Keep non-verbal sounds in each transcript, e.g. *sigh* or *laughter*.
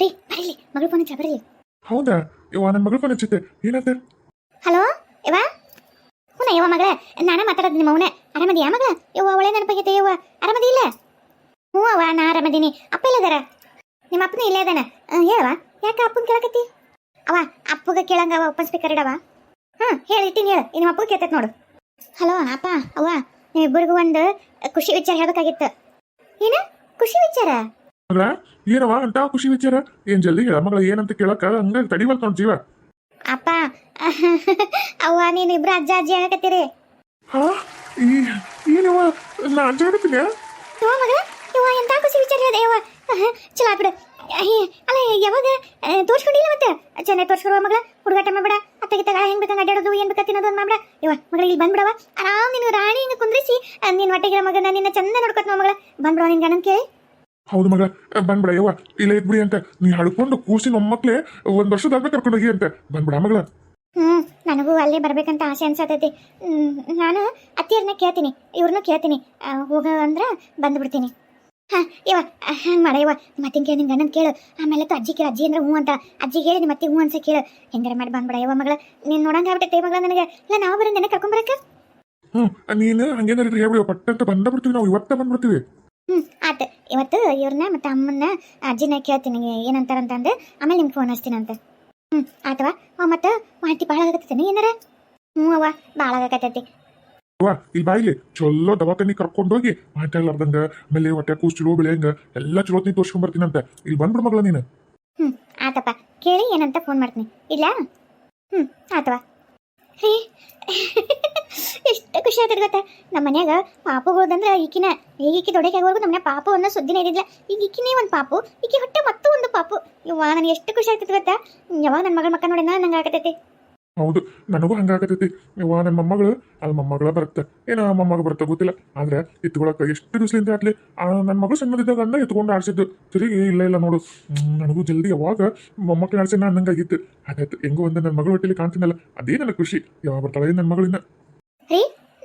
ರೀ ಬರೀಲಿ ಮಗಳು ಫೋನ್ ಹಚ್ಚ ಬರೀಲಿ. ಹೌದಾ? ಇವ ನನ್ನ ಮಗಳು ಫೋನ್ ಹಚ್ಚಿದ್ದೆ ಏನಂತೆ? ಹಲೋ ಇವ ಹುನ ಯವ್ವ ಮಗಳ ನಾನೇ ಮಾತಾಡೋದು ನಿಮ್ಮ ಅವನೇ ಆರಾಮದಿ ಮಗ? ಯವ್ವ ಒಳ್ಳೆ ನೆನಪಾಗೈತೆ ಯವ್ವ. ಆರಾಮದಿ ಇಲ್ಲ? ಹ್ಞೂ ಅವ್ವ ನಾ ಆರಾಮದೀನಿ. ಅಪ್ಪ ಇಲ್ಲದಾರ ನಿಮ್ಮ ಅಪ್ಪನ ಇಲ್ಲೇ ಇದಾನ ಹೇಳವ ಯಾಕೆ ಅಪ್ಪನ ಕೇಳಕತ್ತಿ? ಅವ ಅಪ್ಪಗ ಕೇಳಂಗ ಅವ ಓಪನ್ ಸ್ಪೀಕರ್ ಇಡವ. ಹಾಂ ಹೇಳಿಟ್ಟಿನಿ ಹೇಳು. ನಿಮ್ಮ ಅಪ್ಪಗೆ ಕೇಳ್ತೈತೆ ನೋಡು. ಹಲೋ ಅಪ್ಪ ಅವ್ವ ನಿಮ್ಮಿಬ್ಬರಿಗೂ ಒಂದು ಖುಷಿ ವಿಚಾರ ಹೇಳ್ಬೇಕಾಗಿತ್ತು. ಏನ? ಖುಷಿ ವಿಚಾರ? ಮಗಳ ಏನವ ಅಂತ ಖುಷಿ ವಿಚಾರ. ಏನ್ ಜಲ್ದಿ ಹೇಳ ಮಗಳ ಏನಂತ ಕೇಳಕ ಹಂಗ ತಡಿವಲ್ ನೋಡ್ ಜೀವ. ಅಪ್ಪ *laughs* ಅವ್ವ ನೀನು ಇಬ್ರು ಅಜ್ಜ ಅಜ್ಜಿ ಆಗಕತ್ತೀರಿ ಹಾ ಏನವ ನಾ ಅಜ್ಜ ಹೇಳ್ತೀನಿ ಯವ್ವ ಮಗ ಯವ್ವ ಎಂತ ಖುಷಿ ವಿಚಾರ ಇದೆ ಯವ್ವ? *laughs* ಚಲೋ ಅಯ್ಯ, ಅಲ್ಲ ಯಾವಾಗ ತೋರ್ಸ್ಕೊಂಡಿಲ್ಲ ಮತ್ತೆ? ಚೆನ್ನಾಗಿ ತೋರ್ಸ್ಕೊಡುವ ಮಗಳ ಹುಡುಗಾಟ ಮಾಡ್ಬೇಡ. ಅತ್ತಗೆ ತಗ ಹೆಂಗ್ ಬೇಕಂಗ ಅಡ್ಡಾಡೋದು ಏನ್ ಬೇಕಾ ತಿನ್ನೋದು ಅಂತ ಮಾಡ್ಬೇಡ. ಯವ್ವ ಮಗಳ ಇಲ್ಲಿ ಬಂದ್ಬಿಡವ ಆರಾಮ್ ನೀನು ರಾಣಿ ಹಿಂಗ ಕುಂದ್ರಿಸಿ ನಿನ್ ಹೊಟ್ಟೆಗಿರೋ ಮಗನ ನಿನ್ನ ಚಂದ ನೋಡ್ಕೊತ ಮಗಳ. ಬಂದ್ಬಿಡವ ನಿನ್ ಗಣನ್ ಕೇಳಿ. ಹೌದು ಮಗ ಬಂದ್ಬಿಡ ಯವ್ವ. ಇಲ್ಲ ಇದ್ಬಿಡಿ ಅಂತ. ನೀ ಕೂಸಿ ನಮ್ಮಕ್ಳು ಒಂದ್ ಕರ್ಕೊಂಡು ಹೋಗಿ ಅಂತ. ಬಂದ್ಬಿಡ ಮಗಳ. ಹ್ಮ್ ನನಗೂ ಅಲ್ಲೇ ಬರ್ಬೇಕಂತ ಆಸೆ ಅನ್ಸತೈತಿ. ಹ್ಮ್, ನಾನು ಅತ್ತಿಯರ್ನ ಕೇಳ್ತೀನಿ ಇವ್ರನ್ನೂ ಕೇಳ್ತೀನಿ. ಹೋಗ ಅಂದ್ರ ಬಂದ್ಬಿಡ್ತೀನಿ. ಹಾ ಇವ ಹಂಗೆ ಮಾಡ ಇವ ಕೇಳಿ ನಿನ್ ಗಂಡನ್ ಕೇಳು. ಆಮೇಲೆ ತು ಅಜ್ಜಿ ಕೇಳು. ಅಜ್ಜಿ ಅಂದ್ರೆ ಹ್ಞೂ ಅಂತ. ಅಜ್ಜಿ ಹೇಳಿ ನಿಮ್ಮ ಹೂ ಹ್ಞೂ ಅನ್ಸ ಕೇಳು. ಹೆಂಗಾರ ಮಾಡಿ ಬಂದ್ಬಿಡ ಮಗಳ. ನೀನು ನೋಡಂಗ ಆಗ್ಬಿಟ್ಟೈತೆ ಮಗಳ ನನಗೆ. ಇಲ್ಲ ನಾವು ಬರೋ ನೆನೆ ಕರ್ಕೊಂಬರಕ್ಕ ಹ್ಮ್ ನೀನು ಹಂಗೇನಾರ ಹೇಳ್ಬಿಡಿ. ಪಟ್ಟಂತ ಬಂದ ಬಿಡ್ತೀವಿ ನಾವು. ಇವತ್ತ ಬಂದ್ಬಿಡ್ತೀವಿ. ಹ್ಞೂ ಆತ. ಇವತ್ತು ಇವ್ರನ್ನ ಮತ್ತೆ ಅಮ್ಮನ್ನ ಅಜ್ಜಿನ ಕೇಳ್ತೀನಿ ಏನಂತಾರಂತಂದು ಆಮೇಲೆ ನಿಮ್ಗೆ ಫೋನ್ ಹಚ್ತೀನಿ ಅಂತ. ಆತವಾ ಮತ್ತು ಮಾಹಿತಿ ಭಾಳ ಆಗತ್ತೇನೆ ಏನಾರ? ಹ್ಞೂ ಅವ್ವ ಭಾಳ ಆಗತ್ತೈತಿ ಅವ್ವ ಇಲ್ಲಿ ಬಾಯಿಲಿ ಚಲೋ ದವಾಖಾನಿ ಕರ್ಕೊಂಡೋಗಿ ಮಾತಾಡ್ಲಾರ್ದಂಗ ಆಮೇಲೆ ಹೊಟ್ಟೆ ಕೂಸ್ ಚಲೋ ಬೆಳೆಯಂಗ ಎಲ್ಲ ಚಲೋ ನೀ ತೋರ್ಸ್ಕೊಂಡ್ ಬರ್ತೀನಂತ ಇಲ್ಲಿ ಬಂದ್ಬಿಡು ಮಗಳ ನೀನು. ಹ್ಞೂ ಆತಪ್ಪ. ಕೇಳಿ ಏನಂತ ಫೋನ್ ಮಾಡ್ತೀನಿ. ಇಲ್ಲ ಹ್ಞೂ ಆತವ ರೀ? ಎಷ್ಟು ಖುಷಿ ಆಗ್ತದೆ ಗೊತ್ತಾ? ನಮ್ಮ ಮನ್ಯಾಗ ಪಾಪುಗಳದಂದ್ರೆ ಈಕಿನ ಈಗ ಈಕಿ ದೊಡ್ಡಕ್ಕಾಗೋರ್ಗು ನಮ್ಮ ಪಾಪು ಅನ್ನೋ ಸುದ್ದಿನೇ ಇದ್ದಿಲ್ಲ ಈಗ ಈಕಿನೇ ಒಂದು ಪಾಪು, ಈಕೆ ಹೊಟ್ಟೆ ಮತ್ತೂ ಒಂದು ಪಾಪು. ಇವ್ವ ನನಗೆ ಎಷ್ಟು ಖುಷಿ ಆಗ್ತದೆ ಗೊತ್ತಾ? ಯಾವಾಗ ನನ್ನ ಮಗಳ ಮಕ್ಕ ನೋಡಿನ ನಂಗೆ ಆಗತೈತಿ. ಹೌದು, ನನಗೂ ಹಂಗಾಗತೈತಿ. ಯವ್ವ ನನ್ನ ಮೊಮ್ಮಗಳು ಅಲ್ಲಿ ಮೊಮ್ಮಗಳ ಬರುತ್ತೆ. ಏನೋ ಮೊಮ್ಮಗ ಬರುತ್ತೆ ಗೊತ್ತಿಲ್ಲ. ಆದ್ರೆ ಎತ್ಕೊಳಕ್ಕೆ ಎಷ್ಟು ದಿವಸದಿಂದ ಆತ್ಲಿ. ನನ್ನ ಮಗಳು ಸಣ್ಣದಿದ್ದಾಗ ಅಂದ ಎತ್ಕೊಂಡು ಆಡ್ಸಿದ್ದು. ತಿರುಗಿ ಇಲ್ಲ ಇಲ್ಲ ನೋಡು. ನನಗೂ ಜಲ್ದಿ ಯಾವಾಗ ಮೊಮ್ಮಕ್ಕಳು ಆಡ್ಸಿ ನಾನು ನಂಗಾಗಿತ್ತು ಅದಾಯ್ತು ಹೆಂಗೋ ಒಂದು ನನ್ನ ಮಗಳು ಹೊಟ್ಟೆಲಿ ಕಾಣ್ತೀನಲ್ಲ ಅದೇ ನನ್ನ ಖುಷಿ. ಯಾವಾಗ ಬರ್ತಾಳೆ ನನ್ನ ಮಗಳಿಂದ ರೀ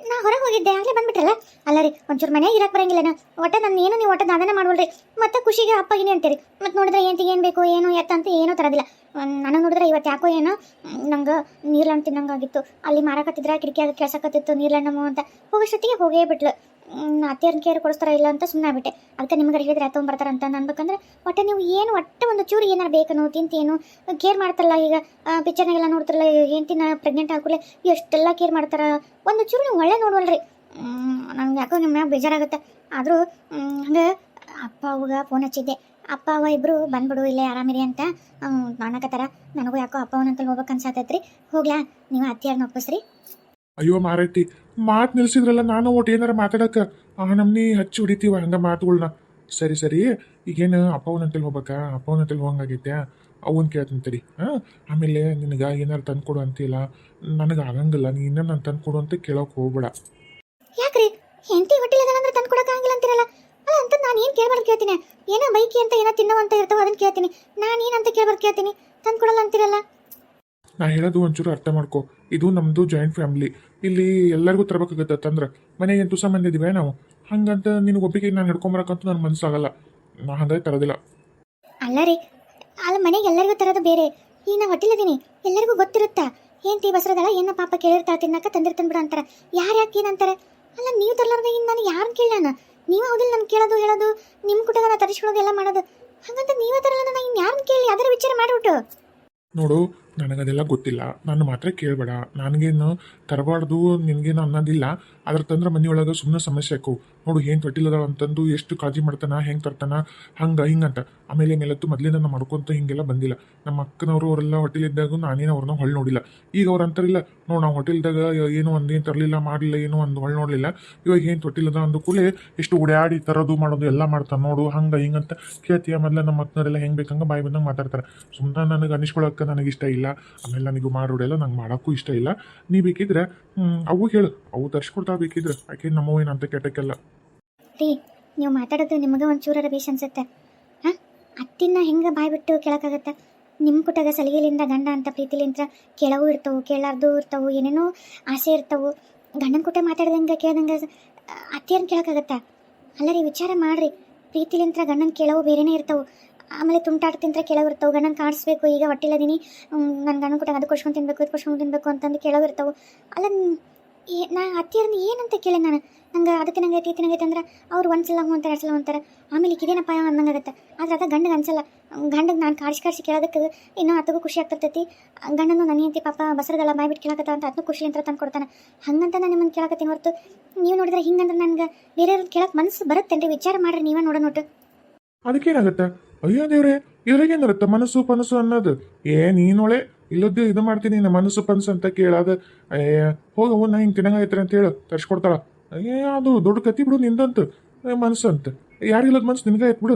ನಾ ಹೊರಗೆ ಹೋಗಿದ್ದೆ, ಆಗ್ಲೇ ಬಂದ್ಬಿಟ್ರಲ್ಲ? ಅಲ್ಲ ರೀ, ಒಂಚೂರು ಮನೆಯಾಗ ಇರಕ್ಕೆ ಬರಂಗಿಲ್ಲ ನಾ. ಒಟ್ಟ ನನ್ನ ಏನು ನೀವು ಒಟ್ಟ ಅದನ್ನ ಮಾಡ್ವಲ್ರಿ? ಮತ್ತೆ ಖುಷಿಗೆ ಅಪ್ಪಗಿನಿ ಅಂತೀರಿ ಮತ್ತೆ ನೋಡಿದ್ರೆ ಏನು ಏನು ಬೇಕು, ಏನು ಎತ್ತ ಅಂತ ಏನೂ ತರೋದಿಲ್ಲ. ನನಗೆ ನೋಡಿದ್ರೆ ಇವತ್ತು ಯಾಕೋ ಏನೋ ನಂಗೆ ನೀರ್ಲಣ್ಣು ತಿನ್ನಂಗಾಗಿತ್ತು. ಅಲ್ಲಿ ಮಾರಾಕತ್ತಿದ್ರೆ ಕಿಟಕಿಯಾಗ ಕೆಲ್ಸಕತ್ತಿತ್ತು ನೀರ್ಲಣ್ಣಮ್ಮ ಅಂತ. ಹೋಗೋಷ್ಟೊತ್ತಿಗೆ ಹೋಗೇ ಬಿಟ್ಲು. ಅತ್ತೆಯರ್ನ ಕೇರ್ ಕೊಡಿಸ್ತಾರ ಇಲ್ಲ ಅಂತ ಸುಮ್ಮನೆ ಬಿಟ್ಟೆ ಅದಕ್ಕೆ ನಿಮ್ಗೆ ಹೇಳಿದ್ರೆ ತೊಗೊಂಬರ್ತಾರ ಅಂತ ಅನ್ಬೇಕಂದ್ರೆ ಒಟ್ಟೆ ನೀವು ಏನು ಒಟ್ಟೆ ಒಂದು ಚೂರು ಏನಾರು ಬೇಕನ್ನು ತಿಂತೇನು ಕೇರ್ ಮಾಡ್ತಾರಲ್ಲ ಈಗ ಪಿಕ್ಚರ್ನಾಗೆಲ್ಲ ನೋಡ್ತಾರಲ್ಲ ಹೆಂಡ್ತಿನ ಪ್ರೆಗ್ನೆಂಟ್ ಹಾಕುಲೆ ಎಷ್ಟೆಲ್ಲ ಕೇರ್ ಮಾಡ್ತಾರ? ಒಂದು ಚೂರು ನೀವು ಒಳ್ಳೆ ನೋಡುವಲ್ರಿ. ನಂಗೆ ಯಾಕೋ ನಿಮ್ಮ ಬೇಜಾರಾಗುತ್ತೆ. ಆದರೂ ಹಂಗೆ ಅಪ್ಪ, ಅವ್ಗ ಫೋನ್ ಹಚ್ಚಿದ್ದೆ. ಅಪ್ಪ, ಅವ್ವ ಇಬ್ಬರು ಬಂದ್ಬಿಡು, ಇಲ್ಲೇ ಆರಾಮಿರಿ ಅಂತ. ಮಾಡಕತ್ತಾರ ನನಗೂ ಯಾಕೋ ಅಪ್ಪ ಅವನಂತಲ್ಲಿ ಹೋಗ್ಬೇಕು ಹೋಗ್ಲಾ, ನೀವು ಅತ್ತಿಯಾರನ್ನ ಒಪ್ಪಿಸ್ರಿ. ಅಯ್ಯೋ ಮಾರೈತಿ. ಮಾತು ನಿಲ್ಸಿದ್ರಲ್ಲ ನಾನು ಒಟ್ಟು ಏನಾರ ಮಾತಾಡಕ ಆ ನಮ್ನಿ ಹಚ್ಚಿ ಹೊಡಿತೀವ ಹಂಗ ಮಾತುಗಳ್ನ. ಸರಿ ಸರಿ. ಈಗೇನು ಅಪ್ಪವನಂತಲ್ಲಿ ಹೋಗ್ಬೇಕಾ ಅಪ್ಪವನಂತಲ್ಲಿ ಹೋಗಂಗಾಗೈತೆ ಅವನ್ ಕೇಳ್ತೀನಿ ತಡಿ. ಹಾಂ? ಆಮೇಲೆ ನಿನಗೆ ಏನಾರು ತಂದ್ಕೊಡು ಅಂತಿಲ್ಲ ನನಗೆ ಆಗಂಗಿಲ್ಲ. ನೀ ಇನ್ನೂ ನಾನು ತಂದು ಕೊಡು ಅಂತ ಕೇಳೋಕೆ ಹೋಗ್ಬೇಡ. ಯಾಕ್ರಿ? ಹೆಂಡತಿ ಹೊಟ್ಟಿಲ್ಲದಂದ್ರೆ ತಂದು ಕೊಡಕ್ಕಾಗಿಲ್ಲ ಅಂತೀರಲ್ಲ? ಅಲ್ಲ, ಅಂತ ನಾನು ಏನು ಕೇಳ್ಬಾರ್ದು ಕೇಳ್ತೀನಿ? ಏನೋ ಬೈಕಿ ಅಂತ ಏನೋ ತಿನ್ನೋ ಅಂತ ಇರ್ತಾವ ಅದನ್ನ ಕೇಳ್ತೀನಿ. ನಾನು ಏನಂತ ಕೇಳ್ಬಾರ್ದು ಕೇಳ್ತೀನಿ? ತಂದು ಕೊಡಲ್ಲ ಅಂತೀರಲ್ಲ? ನಾ ಹೇಳೋದು ಒಂಚೂರು ಅರ್ಥ ಮಾಡ್ಕೊ. ಇದು ನಮ್ಮದು ಜಾಯಿಂಟ್ ಫ್ಯಾಮಿಲಿ ಇಲ್ಲಿ ಎಲ್ಲರಿಗೂ ತರಬೇಕಾಗತ್ತೆ. ತಂದ್ರೆ ಮನೆಗೆ ಎಂಟು ಸಂಬಂಧ ಇದೀವಿ ನಾವು. ಹಂಗಂತ ನಿನಗೆ ಒಬ್ಬಿಗೆ ನಾನು ಹಿಡ್ಕೊಂಬರಕ್ಕಂತೂ ನನ್ನ ಮನಸ್ಸಾಗಲ್ಲ ನಾ ಹಂಗಾಗಿ ತರೋದಿಲ್ಲ. ಅಲ್ಲ ರೀ ಅಲ್ಲ ಮನೆಗೆ ಎಲ್ಲರಿಗೂ ತರೋದು ಬೇರೆ. ಈಗ ನಾ ಹೊಟ್ಟಿಲದೀನಿ ಎಲ್ಲರಿಗೂ ಗೊತ್ತಿರುತ್ತಾ? ಏನ್ತಿ ಬಸರದಲ್ಲ ಏನ ಪಾಪ ಕೇಳಿರ್ತಾಳ? ತಿನ್ನಕ ತಂದಿರ್ತಾನೆ ಬಿಡ ಅಂತಾರೆ. ಯಾರು ಯಾಕೆ ಏನಂತಾರೆ ಅಲ್ಲ ನೀವು ತರಲಾರ್ದ ಇನ್ನು ನಾನು ಯಾರು ಕೇಳೋಣ ನೀವು ಹೌದಿಲ್ಲ ನಾನು ಕೇಳೋದು ಹೇಳೋದು ನಿಮ್ಮ ಕುಟಗ ನಾ ತರಿಸ್ಕೊಳ್ಳೋದು ಎಲ್ಲ ಮಾಡೋದು. ಹಂಗಂತ ನೀವೇ ತರಲ್ಲ ನಾನು ಇನ್ನು ಯಾರನ್ನ ಕೇಳಿ? ಅದರ ವಿಚಾರ ಮಾಡಿಬಿಟ್ಟು. ನೋಡು ನನಗದೆಲ್ಲ ಗೊತ್ತಿಲ್ಲ. ನಾನು ಮಾತ್ರ ಕೇಳಬೇಡ. ನನಗೇನು ತರಬಾರ್ದು, ನಿನಗೇನು ಅನ್ನೋದಿಲ್ಲ. ಅದ್ರ ತಂದ್ರೆ ಮನೆಯೊಳಗೆ ಸುಮ್ಮನೆ ಸಮಸ್ಯೆ ಆಕು ನೋಡು, ಏನು ತೊಟ್ಟಿಲ್ಲದ ಅಂತಂದು, ಎಷ್ಟು ಕಾಳಜಿ ಮಾಡ್ತಾನ, ಹೆಂಗೆ ತರ್ತಾನ, ಹಂಗೆ ಹಿಂಗಂತ ಆಮೇಲೆ ಮೇಲತ್ತು ಮೊದಲಿಂದ ನಾನು ಮಾಡ್ಕೊಂತ ಹಿಂಗೆಲ್ಲ ಬಂದಿಲ್ಲ. ನಮ್ಮ ಅಕ್ಕನವರು ಅವರೆಲ್ಲ ಹೋಟೆಲಿದ್ದಾಗ ನಾನೇನು ಅವ್ರನ್ನ ಹೊಳ್ ನೋಡಿಲ್ಲ. ಈಗ ಅವ್ರು ಅಂತಾರಿಲ್ಲ, ನೋಡು, ನಾವು ಹೋಟೆಲ್ದಾಗ ಏನು ಒಂದೇನು ತರಲಿಲ್ಲ, ಮಾಡಲಿಲ್ಲ, ಏನು ಒಂದು ಹೊಳ್ ನೋಡಲಿಲ್ಲ. ಇವಾಗ ಏನು ತೊಟ್ಟಿಲ್ಲದ ಅಂದ ಕೂಡಲೇ ಎಷ್ಟು ಓಡಾಡಿ ತರೋದು, ಮಾಡೋದು, ಎಲ್ಲ ಮಾಡ್ತಾನೆ ನೋಡು, ಹಂಗೆ ಹಿಂಗಂತ ಕೇಳ್ತೀಯ ಮೊದಲ ನಮ್ಮ ಅಕ್ಕನವರೆಲ್ಲ ಹೆಂಗೆ ಬೇಕಂಗೆ ಬಾಯಿ ಬಂದಂಗೆ ಮಾತಾಡ್ತಾರೆ. ಸುಮ್ಮನೆ ನನಗೆ ಅನಿಸ್ಕೊಳಕ್ಕೆ ನನಗೆ ಇಷ್ಟ ಇಲ್ಲ. ಆಮೇಲೆ ನನಗೂ ಮಾರೋಡೆಲ್ಲ ನಂಗೆ ಮಾಡೋಕ್ಕೂ ಇಷ್ಟ ಇಲ್ಲ. ನೀ ಬೇಕಿದ್ರೆ ಅವು ಹೇಳು, ಅವು ತರ್ಸ್ಕೊಡ್ತಾ ಬೇಕಿದ್ರೆ. ಆಕೆ ನಮ್ಮವು ಏನಂತ ಕೆಟ್ಟಕ್ಕೆಲ್ಲ ರೀ, ನೀವು ಮಾತಾಡೋದು ನಿಮಗೆ ಒಂದು ಚೂರರ ಬೇಷ್ ಅನ್ಸುತ್ತೆ. ಹಾಂ? ಅತ್ತಿನ ಹೆಂಗೆ ಬಾಯ್ ಬಿಟ್ಟು ಕೇಳೋಕ್ಕಾಗತ್ತೆ? ನಿಮ್ಮ ಕುಟಗ ಸಲಿಗೆಲಿಂದ ಗಂಡ ಅಂತ ಪ್ರೀತಿಲಿಂತ ಕೇಳವು ಇರ್ತವು, ಕೇಳಾರ್ದು ಇರ್ತವು, ಏನೇನೋ ಆಸೆ ಇರ್ತವು. ಗಂಡನ ಕುಟ ಮಾತಾಡ್ದಂಗೆ, ಕೇಳ್ದಂಗೆ ಅತ್ತಿಯರ್ನ ಕೇಳೋಕ್ಕಾಗತ್ತಾ? ಅಲ್ಲ ರೀ, ವಿಚಾರ ಮಾಡ್ರಿ. ಪ್ರೀತಿಲಿಂತ್ರ ಗಂಡನ ಕೇಳವು ಬೇರೆನೇ ಇರ್ತಾವು. ಆಮೇಲೆ ತುಂಟಾಟ ತಿಂದ್ರೆ ಕೆಳಗಿರ್ತಾವೆ ಗಂಡನ ಕಾಡಿಸ್ಬೇಕು ಈಗ ಹೊಟ್ಟಿಲ್ಲದೀನಿ ನನ್ನ ಗಂಡನ ಕೊಟ್ಟಾಗ ಅದು ಕೊಡ್ಸ್ಕೊಂಡು ತಿನ್ಬೇಕು, ಇದು ಕೊಡ್ಸ್ಕೊಂಡು ತಿನ್ಬೇಕು ಅಂತಂದು ಕೆಳಗಿರ್ತಾವೆ ಅಲ್ಲ, ನ್- ಏ- ನಾ ಅತ್ತಿಯರ್ನ ಏನಂತ ಕೇಳಿ ನಾನು? ನಂಗೆ ಅದಕ್ಕೆ ನಂಗೆ ಐತಿ ನಂಗೈತೆ ಅಂದ್ರೆ ಅವ್ರು ಒಂದು ಸಲ ಹ್ಞೂ ಎರಡು ಸಲ ಅಂತಾರೆ. ಆಮೇಲೆ ಇದೇನಪ್ಪ ಅನ್ನಂಗಾಗತ್ತೆ ಆದ್ರೆ ಅದ ಗಂಡಗೆ ಅನ್ಸಲ್ಲ. ಗಂಡಗೆ ನಾನು ಕಾಡಿಸಿ ಕಾಡಿಸಿ ಕೇಳೋದಕ್ಕೆ ಇನ್ನೂ ಅದಕ್ಕೂ ಖುಷಿ ಆಗ್ತಿರ್ತೈತಿ. ಗಂಡನು ನನ್ನ ಹೆಂಡತಿ ಪಾಪ ಬಸರದಲ್ಲ ಬಾಯ್ಬಿಟ್ಟು ಕೇಳಕತ್ತ ಅಂತ ಅದನ್ನು ಖುಷಿ ಅಂತ ತಂದು ಕೊಡ್ತಾನೆ. ಹಂಗಂತ ನಾನು ನಿಮ್ಮನ್ನು ಕೇಳಕತ್ತೀನಿ ಹೊರತು. ನೀವು ನೋಡಿದ್ರೆ ಹಿಂಗಂದ್ರೆ ನನಗೆ ಬೇರೆಯವ್ರದ್ದು ಕೇಳಕ್ಕೆ ಮನಸ್ಸು ಬರುತ್ತೇನ್ರಿ? ವಿಚಾರ ಮಾಡ್ರಿ, ನೀವೇ ನೋಡೋ ನೋಟು ಅದಕ್ಕೇನಾಗತ್ತೆ? ಅಯ್ಯೋ ದೇವ್ರೆ ಇದ್ರಾಗೇನಿರುತ್ತೆ ಮನಸ್ಸು ಪನಸು ಅನ್ನೋದು. ಏ, ನೀನೊಳೆ, ಇಲ್ಲದ್ದು ಇದು ಮಾಡ್ತೀನಿ, ನಿನ್ನ ಮನಸ್ಸು ಪನಸು ಅಂತ ಕೇಳಾದ, ಏ ಹೋಗವು ನಾ ಹಿಂಗೆ ತಿನ್ನಂಗಾಯ್ತಾರೆ ಅಂತ ಹೇಳು, ತರ್ಸ್ಕೊಡ್ತಾಳ. ಏ, ಅದು ದೊಡ್ಡ ಕತಿ ಬಿಡು ನಿಂದಂತ. ಮನಸ್ಸು ಅಂತ. ಯಾರಿಲ್ಲದ ಮನ್ಸು ನಿನಗೆ ಐತ್ ಬಿಡು.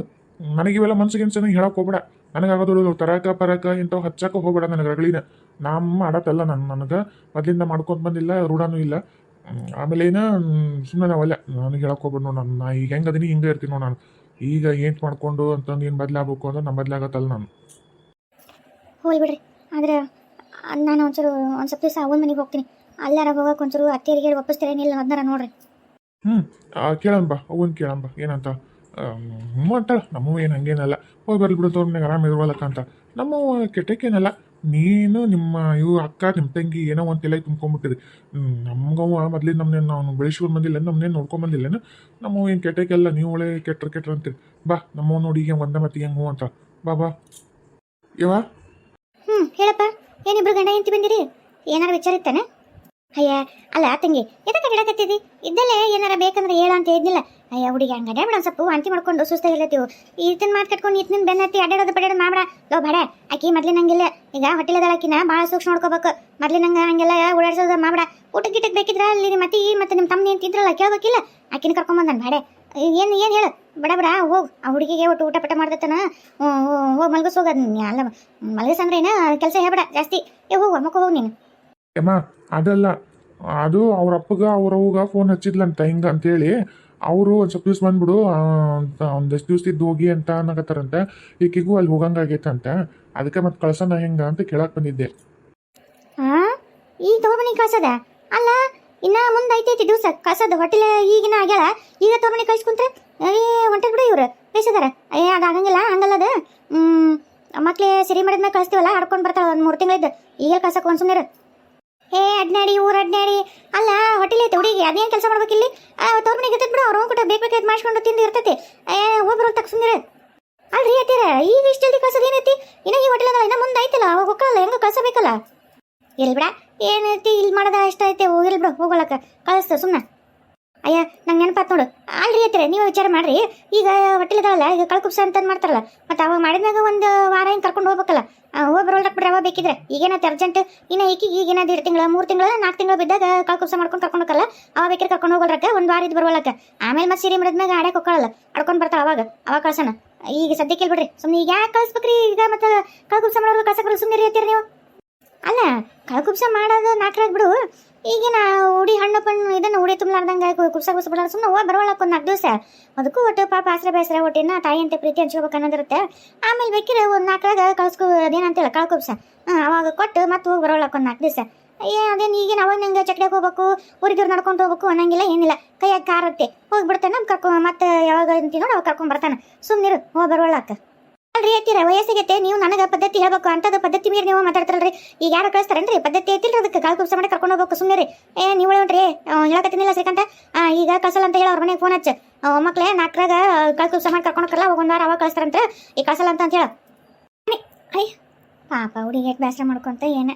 ನನಗೆ ಇವೆಲ್ಲ ಮನ್ಸಿಗೆ ಅನ್ಸನ ಹೇಳಕ್ ಹೋಗ್ಬೇಡ. ನನಗಾಗೋದು ತರಕ ಪರಕ ಇಂಥವು ಹಚ್ಚಾಕ ಹೋಗ್ಬೇಡ ನನಗೆ ರಗಳಿನ. ನಮ್ಮ ಮಾಡತ್ತಲ್ಲ ನಾನು ನನಗೆ. ಮೊದಲಿಂದ ಮಾಡ್ಕೊಂತ ಬಂದಿಲ್ಲ, ರೂಢನೂ ಇಲ್ಲ. ಆಮೇಲೆ ಏನ ಸುಮ್ಮನೆ ನಾವಲ್ಲ. ನನಗೆ ಹೇಳಕ್ ಹೋಗ್ಬೇಡ ನೋಡು ನಾನು. ನಾ ಈಗ ಹೆಂಗೆ ಅದೀನಿ, ಹಿಂಗೆ ಇರ್ತೀನಿ ನೋಡು ನಾನು. ಈಗ ಏನು ಮಾಡ್ಕೊಂಡು ಅಂತಂದು ಏನು ಬದಲಾಗಬೇಕು ಅಂದ್ರೆ ನಮ್ಮ ಬದಲಾಗತ್ತಲ್ಲ ನಾನು. ಹೋಗ್ಲಿ ಬಿಡ್ರಿ. ಆದ್ರೆ ನಾನು ಒಂಚೂರು ಒಂದು ಸ್ವಲ್ಪ ದಿವಸ ಅವನ ಮನೆಗೆ ಹೋಗ್ತೀನಿ. ಅಲ್ಲಾರ ಹೋಗಕ್ಕೆ ಒಂಚೂರು ಅತ್ತೆಯರಿಗೆ ಹೇಳಿ ಒಪ್ಪಿಸ್ತೇನೆ ಇಲ್ಲ ಅದನ್ನ ನೋಡ್ರಿ. ಹ್ಞೂ ಕೇಳಂಬ ಅವನ್ ಕೇಳಂಬ ಏನಂತ? ಹ್ಞೂ ಅಂತಾಳ ನಮ್ಮ ಏನು ಹಂಗೇನಲ್ಲ. ಹೋಗಿ ಬರ್ಲಿ ಬಿಡು ತೋರ್ನಾಗ ಆರಾಮ ಇರುವಲ್ಲಕ್ಕ ಅಂತ. ನಮ್ಮ ಕೆಟ್ಟಕ್ಕೇನಲ್ಲ. ನೀನು ನಿಮ್ಮ ಇವ್ ಅಕ್ಕ ನಿಮ್ಮ ತಂಗಿ ಏನೋ ಒಂದು ತಲೆ ತುಂಬ್ಕೊಂಬಿಟ್ಟಿದೆ. ನಮ್ಗವ ಮೊದ್ಲಿಂದ ನಮ್ಮನ್ನೇನು ನಾವು ಬೆಳೆಸ್ಕೊಂಡು ಬಂದಿಲ್ಲ ನಮ್ಮನ್ನೇನು ನೋಡ್ಕೊಂಡ್ ಬಂದಿಲ್ಲೇನು ನಮ್ಮ ಏನು ಕೆಟ್ಟಕ್ಕೆಲ್ಲ ನೀವು ಒಳ್ಳೆ ಕೆಟ್ಟರು ಕೆಟ್ರ ಅಂತೀರಿ. ಬಾ, ನಮ್ಮ ನೋಡಿ ಈಗ ಒಂದೇ ಮತ್ತೆ ಹೆಂಗೆ ಹ್ಞೂ ಅಂತ. ಬಾ ಬಾ. ಇವ ಹ್ಞೂ ಹೇಳಪ್ಪ. ಏನಿಬ್ರು ಗಂಡ ಹೆಂಡತಿ ಬಂದಿರಿ? ಏನಾರು ವಿಚಾರ ಇತ್ತಾನೆ? ಅಯ್ಯ, ಅಲ್ಲ, ತಂಗಿ, ಎದಕ್ಕೆ ಗಿಡಕತ್ತಿದ್ದಿ ಇದ್ದಲ್ಲೇ ಏನಾರ ಬೇಕಂದ್ರೆ ಹೇಳ ಅಂತ ಹೇಳಿದ್ನಿಲ್ಲ. ಅಯ್ಯ, ಹುಡುಗಿ ಹಂಗಡೆ ಬಿಡ ಸ್ವಲ್ಪ ವಾಂತಿ ಮಾಡ್ಕೊಂಡು ಸುಸ್ತಾಗಿರ್ಲತ್ತೀವಿ ಈತನ ಮಾತು ಕಟ್ಕೊಂಡು ಈತನ ಬೆನ್ನ ಹತ್ತಿ ಅಡ್ಡಾಡೋದು ಪಡ್ಯಾಡೋದು ಮಾಡ ಲೋ, ಬೇಡ, ಆಕಿ ಮೊದ್ಲಿನಂಗಿಲ್ಲ ಈಗ ಹೊಟ್ಟಿಲದಳ ಆಕಿನ ಭಾಳ ಸೂಕ್ಷ್ಮ ನೋಡ್ಕೋಬೇಕು. ಮೊದ್ಲಿನಂಗ ಹಂಗೆಲ್ಲ ಓಡಾಡ್ಸೋದು ಮಾಡ ಊಟ ಗಿಟಕ್ಕೆ ಬೇಕಿದ್ರೆ ಅಲ್ಲಿ ನಿಮ್ಮ ಈ ಮತ್ತೆ ನಿಮ್ಮ ತಮ್ಮ ಅಂತಿದ್ರಲ್ಲ ತಿಂದ್ರಲ್ಲ ಕೇಳ್ಬೇಕಿಲ್ಲ? ಆಕಿನ ಕರ್ಕೊಂಬಂದನ್ ಬೇಡ. ಏನು ಏನು ಹೇಳು? ಬಡ ಬಡ, ಹೋಗ್. ಆ ಹುಡುಗಿಗೆ ಒಟ್ಟು ಊಟ ಪಟ ಮಾಡ್ದತ್ತನ ಹೋಗಿ ಮಲ್ಗಸ್ ಹೋಗ ಅಲ್ಲ ಮಲ್ಗಸ್ ಅಂದ್ರೆ ಏನ ಕೆಲಸ ಹೇಳ್ಬೇಡ, ಜಾಸ್ತಿ. ಏ, ಹೋಗು ಮಕ್ಕ ಹೋಗು ನೀನು. ಅದಲ್ಲ, ಅದು ಅವ್ರ ಅಪ್ಪಗ, ಅವ್ರ ಅವ್ಗ ಫೋನ್ ಹಚ್ಚಿದ್ಲಂತ ಹಿಂಗ ಅಂತೇಳಿ ಅವರು ಒಂದು ಸ್ವಲ್ಪ ದಿವ್ಸ ಬಂದ್ಬಿಡು ಒಂದಷ್ಟು ದಿವ್ಸ ಇದ್ದು ಹೋಗಿ ಅಂತ ಅನ್ನಕತ್ತಾರಂತೆ. ಈಕಿಗೂ ಅಲ್ಲಿ ಹೋಗಂಗಾಗೈತಂತ ಅದಕ್ಕೆ ಮತ್ತೆ ಕಳ್ಸೋಣ ಹೆಂಗ ಅಂತ ಕೇಳಕ್ ಬಂದಿದ್ದೆ. ಈಗ ತಗೊಬನಿ ಕಳ್ಸದ? ಅಲ್ಲ, ಇನ್ನ ಮುಂದೆ ಐತೈತಿ ದಿವಸ. ಕಳ್ಸೋದು. ಹೋಟೆಲ್ ಈಗಿನ ಆಗ್ಯಾಳ. ಈಗ ತಗೊಬನಿ ಕಳ್ಸ್ಕೊಂತ್ರೆ ಏ, ಹೊಂಟದ್ ಬಿಡು ಇವ್ರು. ಕಳ್ಸಿದಾರ ಏ, ಅದು ಆಗಂಗಿಲ್ಲ ಹಂಗಲ್ಲದ ಮಕ್ಳೇ ಸರಿ ಮಾಡಿದ್ಮೇಲೆ ಕಳಿಸ್ತೀವಲ್ಲ, ಹಡ್ಕೊಂಡು ಬರ್ತಾಳ ಒಂದು ಮೂರು ತಿಂಗಳಿದ್ದು ಈಗ ಕಳ್ಸಕ್ ಒಂದು ಸುಮ್ಮನೆ ಏ ಅಡ್ನಾಡಿ, ಊರ್ ಅಡ್ನಾಡಿ. ಅಲ್ಲ ಹೋಟೆಲ್ ಐತೆ ಹುಡುಗಿ, ಅದೇನ್ ಕೆಲಸ ಮಾಡ್ಬೇಕಿಲ್ಲಿ ತೋರ್ಮನಿಗೆ ಇರ್ತೈತೆ ಬಿಡು, ಅವ್ರ ಕೂಡ ಬೇಕು ಬೇಕಾಯ್ತು ಮಾಡ್ಕೊಂಡು ತಿಂದು ಇರ್ತೈತಿ. ಏ ಒಬ್ರು ತಕ್ಕ ಸುಮ್ಮನೆ ಅಲ್ರಿ ಅತ್ತೀರ ಈಗ ಇಷ್ಟು ಜಲ್ದಿ ಕಳ್ಸೋದು ಏನೈತಿ ಇನ್ನ ಈ ಹೋಟೆಲ್ ಇನ್ನ ಮುಂದೆ ಐತಲ್ಲ, ಅವಾಗ ಹೋಗಲ್ಲ ಹೆಂಗ ಕಳ್ಸಬೇಕಲ್ಲ. ಇಲ್ಲಿ ಬಿಡ ಏನೈತಿ ಇಲ್ಲಿ ಮಾಡೋದ ಇಷ್ಟ ಐತೆ ಹೋಗಿಲ್ಲ ಬಿಡು, ಹೋಗೋಳಕ. ಕಳಿಸ್ತ ಸುಮ್ಮನೆ ಅಯ್ಯ, ನಂಗೆ ನೆನಪಾತ್ ನೋಡು. ಅಲ್ರಿ ಐತ್ರಿ ನೀವು ವಿಚಾರ ಮಾಡ್ರಿ. ಈಗ ಹೊಟ್ಟೆಲಿದಾವಲ್ಲ ಈಗ ಕಳ್ಕುಪ್ಸ ಅಂತ ಮಾಡ್ತಾರಲ್ಲ, ಮತ್ತೆ ಅವಾಗ ಮಾಡಿದ್ಮ್ಯಾಗ ಒಂದು ವಾರ ಹಿಂಗೆ ಕರ್ಕೊಂಡು ಹೋಗ್ಬೇಕಲ್ಲ. ಹೋಗಿ ಬರೋಲ್ರಕ್ ಬಿಡ್ರಿ ಅವ ಬೇಕಿದ್ರೆ. ಈಗೇನತ್ತೆ ಅರ್ಜೆಂಟ್ ಇನ್ನ ಈಗ ಏನಾದ್ರು ಎರಡು ತಿಂಗಳ, ಮೂರು ತಿಂಗಳ ನಾಲ್ಕು ತಿಂಗಳು ಬಿದ್ದಾಗ ಕಳ್ಕುಪ್ಸ ಮಾಡ್ಕೊಂಡು ಕರ್ಕೊಂಡು ಹೋಗಲ್ಲ ಅವಾಗ ಬೇಕಿದ್ರೆ ಕರ್ಕೊಂಡು ಹೋಗೋಲ್ರಕ್ಕ ಒಂದು ವಾರ ಇದು ಬರೋಲ್ಲ ಆಮೇಲೆ ಮತ್ತೆ ಸೀರೆ ಮಾಡಿದ್ಮ್ಯಾಗ ಆಡಕ್ಕೆ ಹೋಗಲ್ಲ ಅಡ್ಕೊಂಡು ಬರ್ತಾಳ ಅವಾಗ ಅವಾಗ ಕಳ್ಸೋಣ. ಈಗ ಸದ್ಯಕ್ಕೆ ಕೇಳ್ಬಿಡ್ರಿ ಬಿಡ್ರಿ ಸುಮ್ಮನೆ ಈಗ ಯಾಕೆ ಕಳಿಸ್ಬೇಕ್ರಿ? ಈಗ ಮತ್ತೆ ಕಳ್ಕುಪ್ಸ ಮಾಡೋರು ಕಳ್ಸಕ್ಕೆ ಸುಮ್ಮನೆ ಇರ್ತೀರಿ ನೀವು. ಅಲ್ಲ ಕಳ್ಕುಪ್ಸ ಮಾಡೋದು ನಾಲ್ಕರಾಗ ಬಿಡು. ಈಗಿನ ಉಡಿ ಹಣ್ಣು ಪಣ್ಣು ಇದನ್ನ ಉಡಿ ತುಂಬಲಾರ್ದಂಗೆ ಕುಪ್ಸ ಕುಪ್ಸ ಬಿಡೋದು ಸುಮ್ಮನೆ ಹೋಗಿ ಬರೋಳಕ್ಕೆ ಒಂದು ನಾಲ್ಕು ದಿವಸ. ಅದಕ್ಕೂ ಒಟ್ಟು ಪಾಪ ಆಸರೆ ಬೇಸರ ಒಟ್ಟಿನ ತಾಯಿ ಅಂತ ಪ್ರೀತಿ ಹಂಚ್ಕೋಬೇಕು ಅನ್ನೋದಿರುತ್ತೆ. ಆಮೇಲೆ ಬೇಕಿದ್ರೆ ಒಂದು ನಾಲ್ಕರಾಗ ಕಳ್ಸ್ಕೊ ಅದೇನಂತೇಳಿ ಕಳ್ಕೊಬ್ಸ ಅವಾಗ ಕೊಟ್ಟು ಮತ್ತೆ ಹೋಗಿ ಬರೋಳಕ್ಕೆ ಒಂದು ನಾಲ್ಕು ದಿವಸ. ಏ, ಅದೇನು ಈಗಿನ ಅವಾಗ ನಂಗೆ ಚಕ್ಡಿಗೆ ಹೋಗ್ಬೇಕು ಊರಿದವ್ರು ನಡ್ಕೊಂಡು ಹೋಗ್ಬೇಕು ಅನ್ನಂಗಿಲ್ಲ, ಏನಿಲ್ಲ. ಕೈಯಾಗ ಕಾರತ್ತೆ ಹೋಗಿ ಬಿಡ್ತಾನೆ ಕರ್ಕೊ ಮತ್ತೆ ಯಾವಾಗ ಅಂತೀವಿ ನೋಡಿ ಅವಾಗ ಕರ್ಕೊಂಡು ಬರ್ತಾನೆ. ಸುಮ್ಮನಿರು ಹೋಗಿ ಬರೋಳಕ್ಕೆ ಅಲ್ರಿ ಐತಿರ ವಯಸ್ಸಿಗೆ ನೀವು ನನಗೆ ಪದ್ಧತಿ ಹೇಳಬೇಕು ಅಂತದ ಪದ್ಧತಿ ಮೀರಿ ನೀವು ಮಾತಾಡ್ತಾರಲ್ರಿ. ಈಗ ಯಾರು ಕಳಿಸ್ತಾರೇನ್ರಿ? ಪದ್ಧತಿ ಐತಿಲ್ರಿ ಅದಕ್ಕೆ ಗಾಳಿ ಕುಪ್ಸ ಮಾಡಿ ಕರ್ಕೊಂಡು ಹೋಗ್ಬೇಕು ಸುಮ್ಮನೆ ರೀ ಏ, ನೀವು ಹೇಳ್ರಿ ಹೇಳಕತ್ತೀನಿಲ್ಲ ಶ್ರೀಕಂಠ ಈಗ ಕಳ್ಸಲ್ಲ ಅಂತ ಹೇಳಿ ಅವ್ರ ಮನೆಗೆ ಫೋನ್ ಹಚ್ಚ. ಮಕ್ಳೇ, ನಾಲ್ಕರಾಗ ಗಾಳಿ ಕುಪ್ಸ ಮಾಡಿ ಕರ್ಕೊಂಡು ಹೋಗಲ್ಲ ಹೋಗಿ ಒಂದು ವಾರ ಅವಾಗ ಕಳಿಸ್ತಾರಂತ ಈಗ ಕಳ್ಸಲ್ಲ ಅಂತ ಹೇಳ. ಅಯ್ಯ, ಪಾಪ ಹುಡುಗಿ ಬೇಸರ ಮಾಡ್ಕೊಂತ ಏನ.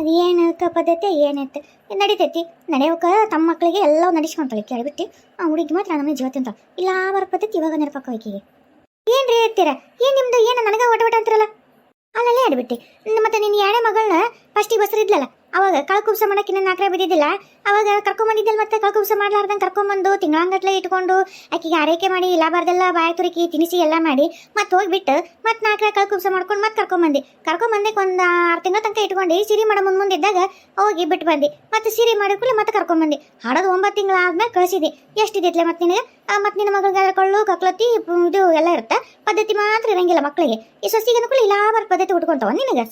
ಅದೇನಕ್ಕ ಪದ್ಧತಿ, ಏನೈತೆ? ನಡಿತೈತಿ. ನಡೆಯೋಕೆ ತಮ್ಮ ಮಕ್ಕಳಿಗೆ ಎಲ್ಲ ನಡೆಸ್ಕೊಂತಾಳೆ, ಕೇಳಿಬಿಟ್ಟು. ಆ ಹುಡುಗಿ ಮಾತ್ರ ನಮ್ಮ ಜೀವ ತಿಂತಾಳೆ. ಇಲ್ಲ, ಬರೋ ಪದ್ಧತಿ ಇವಾಗ ನೆನಪಕ್ಕ ಆಕಿಗೆ ಏನ್ರಿ ಹೇಳ್ತೀರ? ಏನ್ ನಿಮ್ದು? ಏನು ನನಗ ಒಟ ಒಟ ಅಂತಿರಲ್ಲ? ಅಲ್ಲಲ್ಲೇ ಆಡ್ಬಿಟ್ಟಿ ಮತ್ತೆ ನಿನ್ನ ಯಾಣೆ ಮಗಳನ್ನ ಫಸ್ಟಿಗೆ ಬಸರಿದ್ಲಲ್ಲ? ಅವಾಗ ಕಳ್ಕುಬ್ಸ ನನ್ನ ನಾಲ್ಕರ ಬಿದ್ದಿದ್ದಿಲ್ಲ. ಅವಾಗ ಕರ್ಕೊಂಬಂದಿದ್ದಲ್ಲ ಮತ್ತೆ ಕಳ್ಕುಬ್ಸ ಮಾಡ್ಲಾರ್ದಂಗೆ ಕರ್ಕೊಂಬಂದು ತಿಂಗಳಂಗಟ್ಲೆ ಇಟ್ಕೊಂಡು ಆಕೆಗೆ ಆರೈಕೆ ಮಾಡಿ, ಇಲ್ಲ ಬಾರ್ದೆಲ್ಲ ಬಾಯಿ ತುರಿಕಿ ತಿನಿಸಿ ಎಲ್ಲ ಮಾಡಿ ಮತ್ತೆ ಹೋಗ್ಬಿಟ್ಟು ಮತ್ತೆ ನಾಲ್ಕರ ಕಳ್ಕುಬ್ಸ ಮಾಡ್ಕೊಂಡು ಮತ್ತೆ ಕರ್ಕೊಂಬಂದಿ ಕರ್ಕೊಂಬಂದಕ್ಕೆ ಒಂದು ಆರು ತಿಂಗಳ ತನಕ ಇಟ್ಕೊಂಡು ಸಿರಿ ಮಾಡೋ ಮುಂದೆ ಮುಂದಿದ್ದಾಗ ಹೋಗಿ ಬಿಟ್ಟು ಬಂದು ಮತ್ತೆ ಸಿರಿ ಮಾಡಿದ್ಕೂಲೆ ಮತ್ತೆ ಕರ್ಕೊಂಬಂದು ಹಾಡೋದು ಒಂಬತ್ತು ತಿಂಗಳು ಆದ್ಮೇಲೆ ಕಳಿಸಿದೆ ಎಷ್ಟಿದಿತ್ಲೆ ಮತ್ತೆ ನಿನಗೆ? ಮತ್ತೆ ನಿನ್ನ ಮಗಳಿಗೆ ಕೊಳ್ಳು ಕಕ್ಲತ್ತಿ ಇದು ಎಲ್ಲ ಇರುತ್ತೆ? ಪದ್ಧತಿ ಮಾತ್ರ ಇರಂಗಿಲ್ಲ ಮಕ್ಕಳಿಗೆ ಈ ಸೊಸಿಗೆ ಅನುಕೂಲ ಇಲ್ಲ ಪದ್ಧತಿ ಉಟ್ಕೊಂತಾವ ನಿನಗೆ?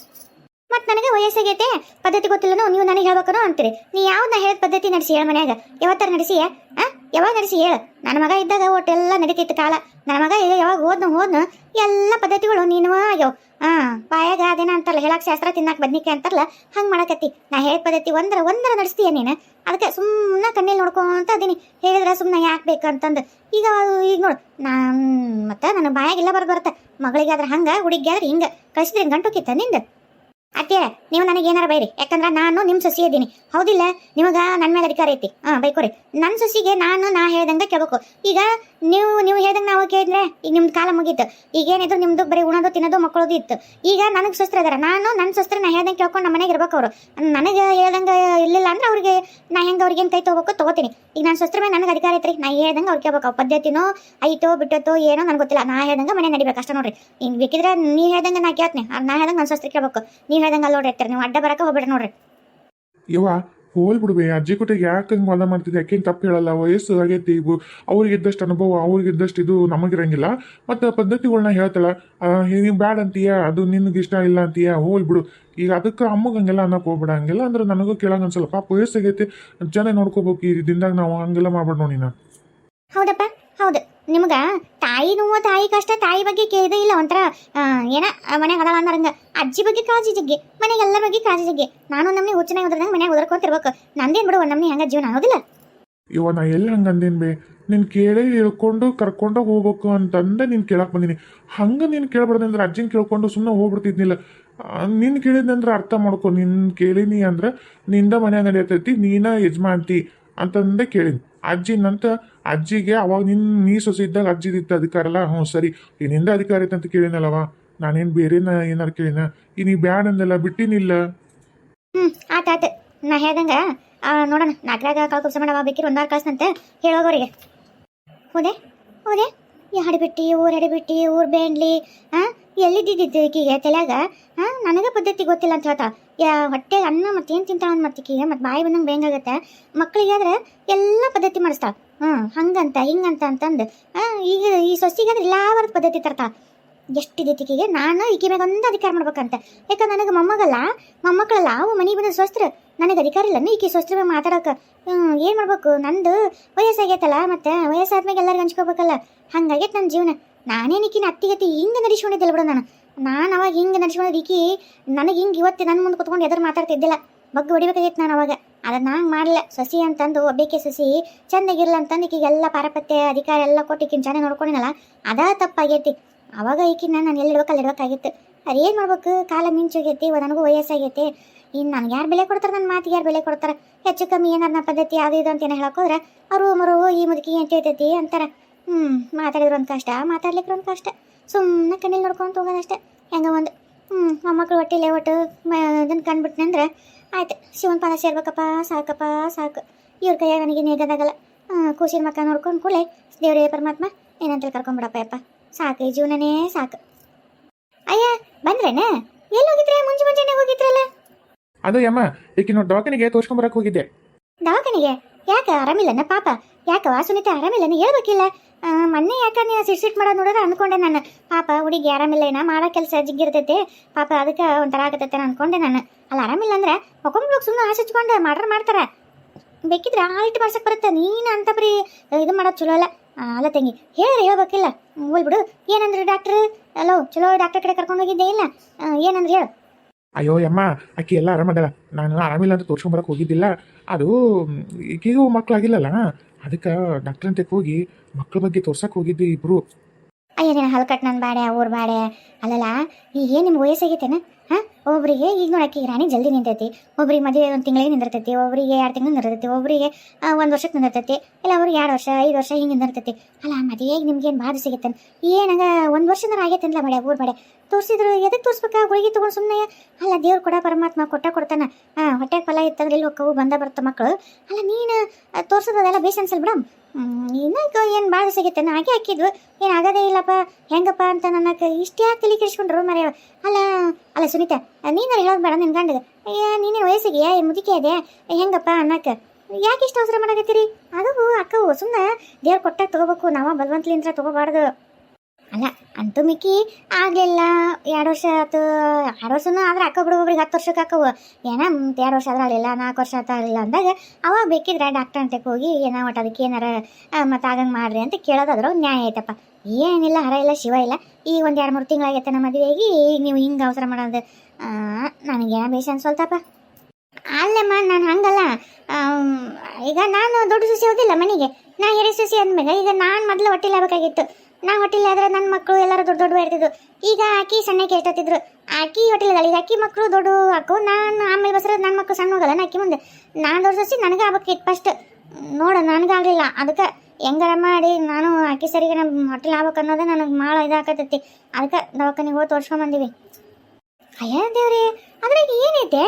ಮತ್ ನನಗೆ ವಯಸ್ಸಾಗೈತೆ, ಪದ್ಧತಿ ಗೊತ್ತಿಲ್ಲನೋ ನೀವು ನನಗೆ ಹೇಳ್ಬೇಕನೋ ಅಂತೀರಿ. ನೀ ಯಾವ್ದನ್ನ ಹೇಳಿದ ಪದ್ಧತಿ ನಡೆಸಿ ಹೇಳ ಮನ್ಯಾಗ? ಯಾವತ್ತರ ನಡೆಸಿ ಆ? ಯಾವಾಗ ನಡೆಸಿ ಹೇಳ? ನನ್ನ ಮಗ ಇದ್ದಾಗ ಒಟ್ಟೆಲ್ಲ ನಡೀತಿತ್ತು ಕಾಲ. ನನ್ನ ಮಗ ಈಗ ಯಾವಾಗ ಹೋದ್ನು ಹೋದ್ನು ಎಲ್ಲ ಪದ್ಧತಿಗಳು ನೀನು ಆಗ್ಯಾವ. ಹಾ ಬಾಯಾಗ ಅದೇನ ಅಂತಾರಲ್ಲ, ಹೇಳಕ್ ಶಾಸ್ತ್ರ ತಿನ್ನಾಕ ಬದ್ನಿಕೆ ಅಂತಾರಲ್ಲ, ಹಂಗೆ ಮಾಡಕತ್ತಿ. ನಾ ಹೇಳಿದ ಪದ್ಧತಿ ಒಂದರ ಒಂದರ ನಡೆಸ್ತೀಯ ನೀನು? ಅದಕ್ಕೆ ಸುಮ್ಮನೆ ಕಣ್ಣಲ್ಲಿ ನೋಡ್ಕೊಂತ ಅದೀನಿ ಹೇಳಿದ್ರೆ ಸುಮ್ಮನೆ ಯಾಕೆ ಬೇಕಂತಂದು. ಈಗ ಈಗ ನೋಡು, ನಾನು, ಮತ್ತೆ ನನ್ನ ಬಾಯಾಗೆಲ್ಲ ಬರ್ ಬರುತ್ತೆ. ಮಗಳಿಗೆ ಆದ್ರೆ ಹಂಗ ಹುಡುಗಿ ಆದ್ರೆ ಹಿಂಗ ಕಳಿಸಿದ್ರೆ ಗಂಟುಕಿತ್ತ ನಿಂದ? ಅತ್ತೆ ನೀವು ನನಗೆ ಏನಾರ ಬೈರಿ. ಯಾಕಂದ್ರೆ ನಾನು ನಿಮ್ಮ ಸೊಸಿ ಇದ್ದೀನಿ. ಹೌದಿಲ್ಲ? ನಿಮಗ ನನ್ನ ಮೇಲೆ ಅಧಿಕಾರ ಐತಿ. ಹಾ, ಬೈಕೋರಿ. ನನ್ನ ಸೊಸಿಗೆ ನಾನು ನಾ ಹೇಳ್ದಂಗೆ ಕೇಳ್ಬೇಕು. ಈಗ ನೀವು ನೀವು ಹೇಳ್ದಂಗೆ ನಾವು ಕೇಳಿದ್ರೆ ಈಗ ನಿಮ್ದು ಕಾಲ ಮುಗೀತು. ಈಗ ಏನಿದ್ರು ನಿಮ್ದು ಬರೀ ಉಣೋದು, ತಿನ್ನೋದು, ಮಕ್ಕಳದು ಇತ್ತು. ಈಗ ನನಗೆ ಸುಸ್ತ್ರ ಅದಾರ ನಾನು ನನ್ನ ಸುಸ್ತ್ರ ನಾ ಹೇಳ್ದಂಗೆ ಕೇಳ್ಕೊಂಡು ನಮ್ಮ ಮನೆಗೆ ಇರ್ಬೇಕು ಅವರು. ನನಗೆ ಹೇಳ್ದಂಗೆ ಇರಲಿಲ್ಲ ಅಂದ್ರೆ ಅವ್ರಿಗೆ ನಾ ಹೆಂಗೆ ಅವ್ರಿಗೆ ಏನು ಕೈ ತೊಗೋಬೇಕು ತಗೋತೀನಿ. ಈಗ ನನ್ನ ಸುಸ್ತ್ರ ಮೇಲೆ ನನಗೆ ಅಧಿಕಾರ ಐತ್ರಿ. ನಾ ಹೇಳ್ದಂಗೆ ಅವ್ರು ಕೇಳ್ಬೇಕು. ಪದ್ಧತಿನೋ, ಐತೋ ಬಿಟ್ಟತೋ ಏನೋ ನನಗೆ ಗೊತ್ತಿಲ್ಲ. ನಾ ಹೇಳ್ದಂಗೆ ಮನೆ ನಡಿಬೇಕು. ಅಷ್ಟೇ ನೋಡ್ರಿ. ಹಿಂಗೆ ಬೇಕಿದ್ರೆ ನೀ ಹೇಳ್ದಂಗೆ ನಾ ಕೇಳ್ತೀನಿ. ನಾ ಹೇಳ್ದಂಗೆ ನನ್ನ ಸುಸ್ತ್ರ ಕೇಳ್ಬೇಕು. ನೀವು ಹೇಳ್ದಂಗೆ ಅಲ್ಲಿ ನೋಡ್ರಿ ನೀವು ಅಡ್ಡ ಬರಕ್ಕೆ ಹೋಗ್ಬೇಡ ನೋಡ್ರಿ. ಯವ್ವ ಹೋಲ್ ಅಜ್ಜಿ ಕುಟಿಗೆ ಯಾಕೆ ಹಂಗೆ ವಾದ ಮಾಡ್ತಿದ್ದೆ? ಯಾಕೇನು ತಪ್ಪು ಹೇಳಲ್ಲ, ವಯಸ್ಸು ಆಗೈತಿ ಇವು. ಅವ್ರಿಗಿದ್ದಷ್ಟು ಅನುಭವ ಅವ್ರಿಗಿದ್ದಷ್ಟು ಇದು ನಮಗಿರಂಗಿಲ್ಲ. ಮತ್ತು ಪದ್ಧತಿಗಳನ್ನ ಹೇಳ್ತಾಳ ನೀವು ಬ್ಯಾಡ್ ಅಂತೀಯ? ಅದು ನಿನಗೆ ಇಷ್ಟ ಇಲ್ಲ ಅಂತೀಯ? ಹೋಲ್ ಬಿಡು. ಈಗ ಅದಕ್ಕೆ ಅಮ್ಮಗೆ ಹಂಗೆಲ್ಲ ಅನ್ನಕ್ಕೆ ಹೋಗ್ಬೇಡ. ಹಂಗೆಲ್ಲ ಅಂದ್ರೆ ನನಗೂ ಕೇಳಂಗ ಅನ್ಸಲ್ಲ. ಪಾಪ ವಯಸ್ಸಾಗೈತಿ. ಜನ ನೋಡ್ಕೋಬೇಕು ಈ ದಿನದಾಗ ನಾವು ಹಂಗೆಲ್ಲ ಮಾಡ್ಬೇಡ ನೋಡಿ ನಾನು. ಹೌದಪ್ಪ, ಹೌದು. ನಿಮ್ಗ ತಾಯಿ ನೋವು ತಾಯಿ ಕಷ್ಟ, ತಾಯಿ ಬಗ್ಗೆ ಕೇಳಿದೆ ಇಲ್ಲ ಒಂಥರ ಏನ ಮನೆಗೆ ಅದಾಳ ಹಂಗೆ ಅಜ್ಜಿ ಬಗ್ಗೆ ಕಾಳಜಿ ಜಗ್ಗಿ ಮನೆಗೆ ಎಲ್ಲರ ಬಗ್ಗೆ ಕಾಳಜಿ ಜಗ್ಗಿ. ನಾನು ನಮ್ಮನೆ ಹುಚ್ಚನಾಗಿ ಉದ್ರದಂಗೆ ಮನೆಗೆ ಉದ್ರಕೊಂತಿರ್ಬೇಕು. ನಂದೇನ್ ಬಿಡು ನಮ್ಮನೆ ಹಂಗ ಜೀವನ ಆಗೋದಿಲ್ಲ. ಇವ ನಾ ಎಲ್ಲಿ ಹಂಗೆ ಅಂದೇನು ಬೇ? ನೀನು ಕೇಳೇ ಹೇಳ್ಕೊಂಡು ಕರ್ಕೊಂಡು ಹೋಗ್ಬೇಕು ಅಂತಂದೆ ನೀನು ಕೇಳಕ್ಕೆ ಬಂದೀನಿ. ಹಂಗೆ ನೀನು ಕೇಳ್ಬಾರ್ದು ಅಂದ್ರೆ ಅಜ್ಜಿನ ಕೇಳ್ಕೊಂಡು ಸುಮ್ಮನೆ ಹೋಗ್ಬಿಡ್ತಿದ್ನಿಲ್ಲ. ನಿನ್ನ ಕೇಳಿದ್ನಂದ್ರೆ ಅರ್ಥ ಮಾಡ್ಕೊ. ನಿನ್ನ ಕೇಳಿನಿ ಅಂದ್ರೆ ನಿಂದ ಮನೆ ನಡೆಯತೈತಿ, ನೀನ ಯಜಮಾಂತಿ ಅಂತಂದೆ ಅಜ್ಜಿ ಅಜ್ಜಿನಂತ ಅಜ್ಜಿಗೆ ಅವಾಗ ನಿನ್ನ ನೀ ಸೊಸೆ ಇದ್ದಾಗ ಅಜ್ಜಿದಿತ್ತು ಅಧಿಕಾರ ಅಲ್ಲ? ಹ್ಞೂ, ಸರಿ. ನಿನ್ನಿಂದ ನಿಂದ ಅಧಿಕಾರ ಇತ್ತಂತ ಕೇಳಿನಲ್ಲವ ನಾನೇನು ಬೇರೆನ ಏನಾರು ಕೇಳಿನ ಈ ನೀ ಬ್ಯಾಡ್ ಅಂದಲ್ಲ ಬಿಟ್ಟಿನಿಲ್ಲ. ಹ್ಮ್, ಆತ ನಾ ಹೇಳ್ದಂಗ ನೋಡೋಣ. ನಾಗರಾಗ ಕಾಳು ಕುಬ್ಸ ಬೇಕಿರ ಒಂದ್ ವಾರ ಕಳ್ಸಂತೆ ಹೇಳೋಗೋರಿಗೆ ಹೋದೆ ಹೋದೆ. ಯಾಡಿ ಬಿಟ್ಟಿ ಹಡಿಬಿಟ್ಟು ಊರು ಊರ್ ಬೇಂಡ್ಲಿ ಹಾಂ ಎಲ್ಲಿದ್ದಿದ್ದು ಈಕಿಗೆ ತಲೆಯಾಗ? ಹಾಂ ನನಗೆ ಪದ್ಧತಿ ಗೊತ್ತಿಲ್ಲ ಅಂತ ಹೇಳ್ತಾ ಯಾ, ಹೊಟ್ಟೆ ಅನ್ನ ಮತ್ತೇನು ತಿಂತಾಳ ಅಂತ ಈಕಿಗೆ? ಮತ್ತು ಬಾಯಿ ಬಂದಂಗೆ ಬೇಂಗಾಗತ್ತೆ ಮಕ್ಕಳಿಗೆ ಆದ್ರೆ ಎಲ್ಲ ಪದ್ಧತಿ ಮಾಡಿಸ್ತಾಳ. ಹ್ಞೂ ಹಂಗಂತ, ಹಿಂಗಂತ ಅಂತಂದು. ಹಾಂ ಈಗ ಈ ಸೊಸಿಗಾದ್ರೆ ಎಲ್ಲ ವರ್ದ ಪದ್ಧತಿ ತರ್ತಾ ಎಷ್ಟು ಈಕಿಗೆ? ನಾನು ಈಕೆ ಮ್ಯಾಗ ಒಂದು ಅಧಿಕಾರ ಮಾಡ್ಬೇಕಂತ. ಯಾಕಂದ್ರೆ ನನಗೆ ಮೊಮ್ಮಗಲ್ಲ? ಮೊಮ್ಮಕ್ಕಳಲ್ಲ? ಅವು ಮನೆಗೆ ಬಂದ ಸ್ವಸ್ತ್ರ ನನಗೆ ಅಧಿಕಾರ ಇಲ್ಲ ಈಕೆ ಸ್ವಸ್ತ್ರ ಮ್ಯಾಗ ಮಾತಾಡೋಕೆ? ಏನು ಮಾಡ್ಬೇಕು? ನಂದು ವಯಸ್ಸಾಗೈತಲ್ಲ, ಮತ್ತು ವಯಸ್ಸಾದ್ಮೇಲೆ ಎಲ್ಲರಿಗೂ ಹಂಚ್ಕೋಬೇಕಲ್ಲ. ಹಂಗಾಗೈತೆ ನನ್ನ ಜೀವನ. ನಾನೇನು ಅತ್ತಿಗತ್ತಿ ಅತ್ತಿಗತಿ ಹಿಂಗೆ ನಡೆಸ್ಕೊಂಡಿದ್ದಿಲ್ಲ ಬಿಡು ನಾನು. ನಾನು ಅವಾಗ ಹಿಂಗೆ ನಡೆಸ್ಕೊಂಡಿದ್ದು. ಈಕಿ ನನಗೆ ಹಿಂಗೆ ಇವತ್ತು ನನ್ನ ಮುಂದೆ ಕುತ್ಕೊಂಡು ಎದುರು ಮಾತಾಡ್ತಿದ್ದಿಲ್ಲ ಬಗ್ಗೆ ಹೊಡಿಬೇಕಾಗಿತ್ತು ನಾನು ಅವಾಗ. ಅದನ್ನ ನಾನು ಮಾಡಲಿಲ್ಲ. ಸಸಿ ಅಂತಂದು, ಒಬ್ಬೇಕೆ ಸಸಿ ಚಂದಾಗಿರ್ಲ ಅಂತಂದು ಈಕಿಗೆಲ್ಲ ಪಾರಪತ್ಯ, ಅಧಿಕಾರ ಎಲ್ಲ ಕೊಟ್ಟು ಈಕಿನ ಚೆನ್ನಾಗಿ ನೋಡ್ಕೊಂಡಿನಲ್ಲ, ಅದ ತಪ್ಪಾಗೈತಿ. ಅವಾಗ ಈಕಿನ ನಾನು ಎಲ್ಲಿ ಇಡ್ಬೇಕು ಅಲ್ಲಿ ಅದು ಏನು ಮಾಡ್ಬೇಕು? ಕಾಲ ಮಿಂಚೋಗೈತಿ ನನಗೂ ವಯಸ್ಸಾಗೈತಿ. ಇನ್ನು ನನಗೆ ಯಾರು ಬೆಲೆ ಕೊಡ್ತಾರೆ? ನನ್ನ ಮಾತಿಗೆ ಯಾರು ಬೆಲೆ ಕೊಡ್ತಾರೆ? ಹೆಚ್ಚು ಕಮ್ಮಿ ಏನಾರ ಪದ್ಧತಿ, ಅದು ಇದು ಅಂತ ಏನೋ ಹೇಳೋಕೋದ್ರೆ ಅವರು ಮರು ಈ ಮುದುಕಿ ಅಂತ ಹೇಳ್ತೈತಿ ಅಂತಾರೆ. ಹ್ಞೂ ಮಾತಾಡಿದ್ರು ಒಂದು ಕಷ್ಟ ಮಾತಾಡ್ಲಿಕ್ಕೆ ಒಂದು ಕಷ್ಟ ಸುಮ್ಮನೆ ಕಣ್ಣಲ್ಲಿ ನೋಡ್ಕೊಂತ ಹೋಗೋದಷ್ಟೇ ಹೆಂಗ ಒಂದು ಹ್ಞೂ ಮೊಮ್ಮಕ್ಳು ಹೊಟ್ಟಿಲೆ ಒಟ್ಟು ಕಂಡ್ಬಿಟ್ನೆ ಅಂದ್ರೆ ಆಯ್ತು. ಶಿವನ ಪಾದ ಸೇರ್ಬೇಕಪ್ಪ ಸಾಕಪ್ಪ ಸಾಕು. ಇವ್ರ ಕೈಯಾಗ ನನಗೆ ನೇಗದಾಗಲ್ಲ ಖುಷಿನ ಮಕ್ಕ ನೋಡ್ಕೊಂಡು ಕೂಡಲೇ ದೇವ್ರೇ ಪರಮಾತ್ಮ ಏನಂತೇಳಿ ಕರ್ಕೊಂಡ್ಬಿಡಪ್ಪ ಯಪ್ಪ. ಸಾಕು ಈ ಜೀವನನೇ ಸಾಕು. ಅಯ್ಯ ಬಂದ್ರೇನೆ? ಎಲ್ಲಿ ಹೋಗಿದ್ರೆ ಮುಂಚೆ ಮುಂಚೆನೆ ಹೋಗಿದ್ರಲ್ಲ? ಅದು ಯಮ್ಮ ಈಕಿನ ದವಾಖಾನೆಗೆ ತೋರ್ಸ್ಕೊಂಬರಕ್ಕೆ ಹೋಗಿದ್ದೆ. ದವಾಖಾನೆಗೆ? ಯಾಕೆ ಆರಾಮಿಲ್ಲನ ಪಾಪ? ಯಾಕವ ಸುನೀತಾ ಆರಾಮಿಲ್ಲನ? ಹೇಳ್ಬೇಕಿಲ್ಲ. ಮೊನ್ನೆ ಯಾಕ ನೀನು ಸಿಟ್ ಸಿಟ್ ಮಾಡೋದು ನೋಡಿದ್ರೆ ಅನ್ಕೊಂಡೆ ನಾನು. ಪಾಪ, ಹುಡುಗಿ ಆರಾಮಿಲ್ಲ ಏನ ಮಾಡೋ ಕೆಲಸ ಜಿಗ್ಗಿರ್ತೈತೆ ಪಾಪ, ಅದಕ್ಕೆ ಒಂಥರ ಆಗತೈತೆ ಅನ್ಕೊಂಡೆ ನಾನು. ಅಲ್ಲ, ಆರಾಮಿಲ್ಲ ಅಂದ್ರೆ ಒಕ್ಕೊಂಬ್ಳೋಗಿ ಸುಮ್ಮನೆ ಆಸೆ ಹಚ್ಕೊಂಡು ಮಾಡ್ರ ಮಾಡ್ತಾರ. ಬೇಕಿದ್ರೆ ಆಲ್ಟ್ ಮಾಡ್ಸಕ್ಕೆ ಬರುತ್ತೆ. ನೀನು ಅಂತ ಬರೀ ಇದು ಮಾಡೋದು ಚಲೋ ಅಲ್ಲ. ಅಲ್ಲ ತಂಗಿ, ಹೇಳ್ರಿ, ಹೇಳ್ಬೇಕಿಲ್ಲ. ಹೋಲ್ ಬಿಡು. ಏನಂದ್ರೆ ಡಾಕ್ಟ್ರ್? ಅಲೋ, ಚಲೋ ಡಾಕ್ಟರ್ ಕಡೆ ಕರ್ಕೊಂಡು ಹೋಗಿದ್ದೆ ಇಲ್ಲ? ಏನಂದ್ರೆ ಹೇಳು. ಅಯ್ಯೋ, ಯಮ್ಮ ಅಕ್ಕಿ ಎಲ್ಲ ಆರಾಮದಲ್ಲ ನಾನು ಆರಾಮಿಲ್ಲ ಅಂತ ತೋರ್ಸ್ಕೊಂಬರಕ್ಕೆ ಹೋಗಿದ್ದಿಲ್ಲ. ಅದು, ಈಗೀಗೂ ಮಕ್ಳು ಮಕ್ಕಳಾಗಿಲ್ಲಲ್ಲ ಅದಕ್ಕೆ ಡಾಕ್ಟರ್ ಅಂತ ಹೋಗಿ ಮಕ್ಳ ಬಗ್ಗೆ ತೋರ್ಸಕ್ಕೆ ಹೋಗಿದ್ದು ಇಬ್ರು. ಅಯ್ಯ ಹಲ್ಕಟ್ ನನ್ನ ಬಾಡೆ ಊರ್ ಬಾಡೆ. ಅಲ್ಲಲ್ಲ ಈಗ ಏನು ನಿಮ್ಗೆ ವಯಸ್ಸಾಗೈತೇನ ಹಾಂ? ಒಬ್ರಿಗೆ ಈಗ ನೋಡಕ್ಕೆ ರಾಣಿ ಜಲ್ದಿ ನಿಂತೈತಿ. ಒಬ್ರಿಗೆ ಮದುವೆ ಒಂದು ತಿಂಗಳಿಗೆ ನಿಂದಿರ್ತೈತಿ ಒಬ್ಬರಿಗೆ ಎರಡು ತಿಂಗಳು ನಿಂದಿರ್ತೈತಿ ಒಬ್ಬರಿಗೆ ಒಂದು ವರ್ಷಕ್ಕೆ ನಿಂದಿರ್ತೈತಿ, ಇಲ್ಲ ಅವ್ರಿಗೆ ಎರಡು ವರ್ಷ, ಐದು ವರ್ಷ ಹಿಂಗೆ ನಿಂದಿರ್ತೈತಿ. ಅಲ್ಲ ಮದುವೆಗೆ ನಿಮ್ಗೆ ಏನು ಬಾಧೆ ಸಿಗುತ್ತೆ ಏನಂಗ ಒಂದು ವರ್ಷದ ಆಗೈತೆ ಅಂದ್ಲ ಊರು ಬಡೆ ತೋರಿಸಿದ್ರು ಎದಕ್ಕೆ ತೋರಿಸ್ಬೇಕಾ? ಗುಳಿಗೆ ತೊಗೊಂಡು ಸುಮ್ಮನೆ ಅಲ್ಲ, ದೇವ್ರು ಕೊಡ ಪರಮಾತ್ಮ, ಕೊಟ್ಟ ಕೊಡ್ತಾನ. ಹಾಂ ಹೊಟ್ಟೆಗೆ ಫಲ ಇತ್ತಂದ್ರೆ ಇಲ್ಲಿ ಹೋಕ್ಕವು, ಬಂದ ಬರ್ತ ಮಕ್ಕಳು ಅಲ್ಲ, ನೀನು ತೋರ್ಸೋದೆಲ್ಲ ಬೇಸ್ ಅನ್ಸಲ್ ಬಿಡಮ್ ಇನ್ನೂ ಏನು ಬಾಧೆ ಸಿಗುತ್ತೆ ಹಾಗೆ ಹಾಕಿದ್ವು. ಏನು ಆಗದೇ ಇಲ್ಲಪ್ಪ, ಹೆಂಗಪ್ಪ ಅಂತ ನನಗೆ ಇಷ್ಟೇ ತಲೆ ಕೆಡಿಸ್ಕೊಂಡ್ರು ಮರೆಯವ. ಅಲ್ಲ ಅಲ್ಲ, ಸುನೀತಾ ನೀನಾರ ಹೇಳೋದು ಬೇಡ ನಿನ್ನ ಗಂಡಗೆ. ನೀನೇನು ವಯಸ್ಸಿಗೆ? ಮುದುಕಿ ಅದೇ. ಹೆಂಗಪ್ಪ ಅನ್ನಕ್ಕೆ? ಯಾಕೆ ಇಷ್ಟು ಅವಸರ ಮಾಡಕತ್ತೀರಿ? ಅದು ಅಕ್ಕವು ಸುಮ್ಮನೆ ದೇವ್ರು ಕೊಟ್ಟಾಗ ತಗೋಬೇಕು. ನಾವ ಬಲವಂತಲಿಂದ್ರ ತಗೋಬಾರ್ದು. ಅಲ್ಲ, ಅಂತೂ ಮಿಕ್ಕಿ ಆಗಲಿಲ್ಲ. ಎರಡು ವರ್ಷ ಆಯ್ತು ಆರು ವರ್ಷನೂ ಆದ್ರೆ ಅಕ್ಕ ಬಿಡು ಒಬ್ರಿಗೆ ಹತ್ತು ವರ್ಷಕ್ಕೆ ಹಾಕವು ಏನ ಎರಡು ವರ್ಷ ಆದ್ರೆ ಆಗಲಿಲ್ಲ, ನಾಲ್ಕು ವರ್ಷ ಆತ ಆಗಲಿಲ್ಲ ಅಂದಾಗ ಅವಾಗ ಬೇಕಿದ್ರೆ ಡಾಕ್ಟರ್ ಅಂತಕ್ಕೆ ಹೋಗಿ ಏನೋ ಒಟ್ಟು ಅದಕ್ಕೆ ಏನಾರ ಮತ್ತೆ ಆಗಂಗೆ ಮಾಡ್ರಿ ಅಂತ ಕೇಳೋದಾದ್ರೆ ನ್ಯಾಯ ಐತಪ್ಪ. ಏನಿಲ್ಲ, ಹರ ಇಲ್ಲ, ಶಿವ ಇಲ್ಲ. ಈಗ ಒಂದು ಎರಡು ಮೂರು ತಿಂಗಳಾಗೈತೆ ನಮ್ಮ ಮದುವೆಗೆ. ಈಗ ನೀವು ಹಿಂಗೆ ಅವಸರ ಮಾಡೋದು. ನನಗೇನ ಬೇಸ ಅನ್ಸೋಲ್ತಪ್ಪ ಅಲ್ಲಮ್ಮ, ನಾನು ಹಂಗಲ್ಲ. ಈಗ ನಾನು ದೊಡ್ಡ ಸುಸಿ ಹೋದಿಲ್ಲ ಮನೆಗೆ. ನಾ ಹಿರಿ ಸುಸಿ ಅಂದ್ಮೇಲೆ ಈಗ ನಾನು ಮೊದಲು ಹೊಟ್ಟಿಲ್ ಆಗಬೇಕಾಗಿತ್ತು. ನಾ ಹೊಟ್ಟಿಲ್ ಆದ್ರೆ ನನ್ನ ಮಕ್ಕಳು ಎಲ್ಲರೂ ದೊಡ್ಡ ದೊಡ್ಡ ಇರ್ತಿದ್ರು. ಈಗ ಆಕಿ ಸಣ್ಣಕ್ಕೆ ಎಷ್ಟತ್ತಿದ್ರು ಆಕಿ ಹೊಟ್ಟಿಲ್ ಈಗ ಆಕಿ ಮಕ್ಕಳು ದೊಡ್ಡ ಹಾಕು. ನಾನು ಆಮೇಲೆ ಬಸರ ನನ್ನ ಮಕ್ಕಳು ಸಣ್ಣ ಹೋಗಲ್ಲ ನಾ ಮುಂದೆ. ನಾನು ದೊಡ್ಡ ಸುಸಿ, ನನಗೆ ಆಗ್ಬೇಕಿತ್ತು ಫಸ್ಟ್ ನೋಡು ನನಗಾಗಲಿಲ್ಲ ಅದಕ್ಕೆ ಹೆಂಗಾರ ಮಾಡಿ ನಾನು ಆಕಿ ಸರಿಗೆ ನಮ್ಮ ಹೊಟ್ಟಿಲ್ ಆಗ್ಬೇಕು ಅನ್ನೋದೇ ನನಗೆ ಭಾಳ ಇದಾಗತ್ತೈತಿ ಅದಕ್ಕೆ ದವಾಖಾನಿಗೆ ಹೋಗಿ ತೋರ್ಸ್ಕೊಂಬಂದಿವಿ ಅಯ್ಯ ದೇವ್ರಿ ಅಂದ್ರೆ ಏನೈತೆ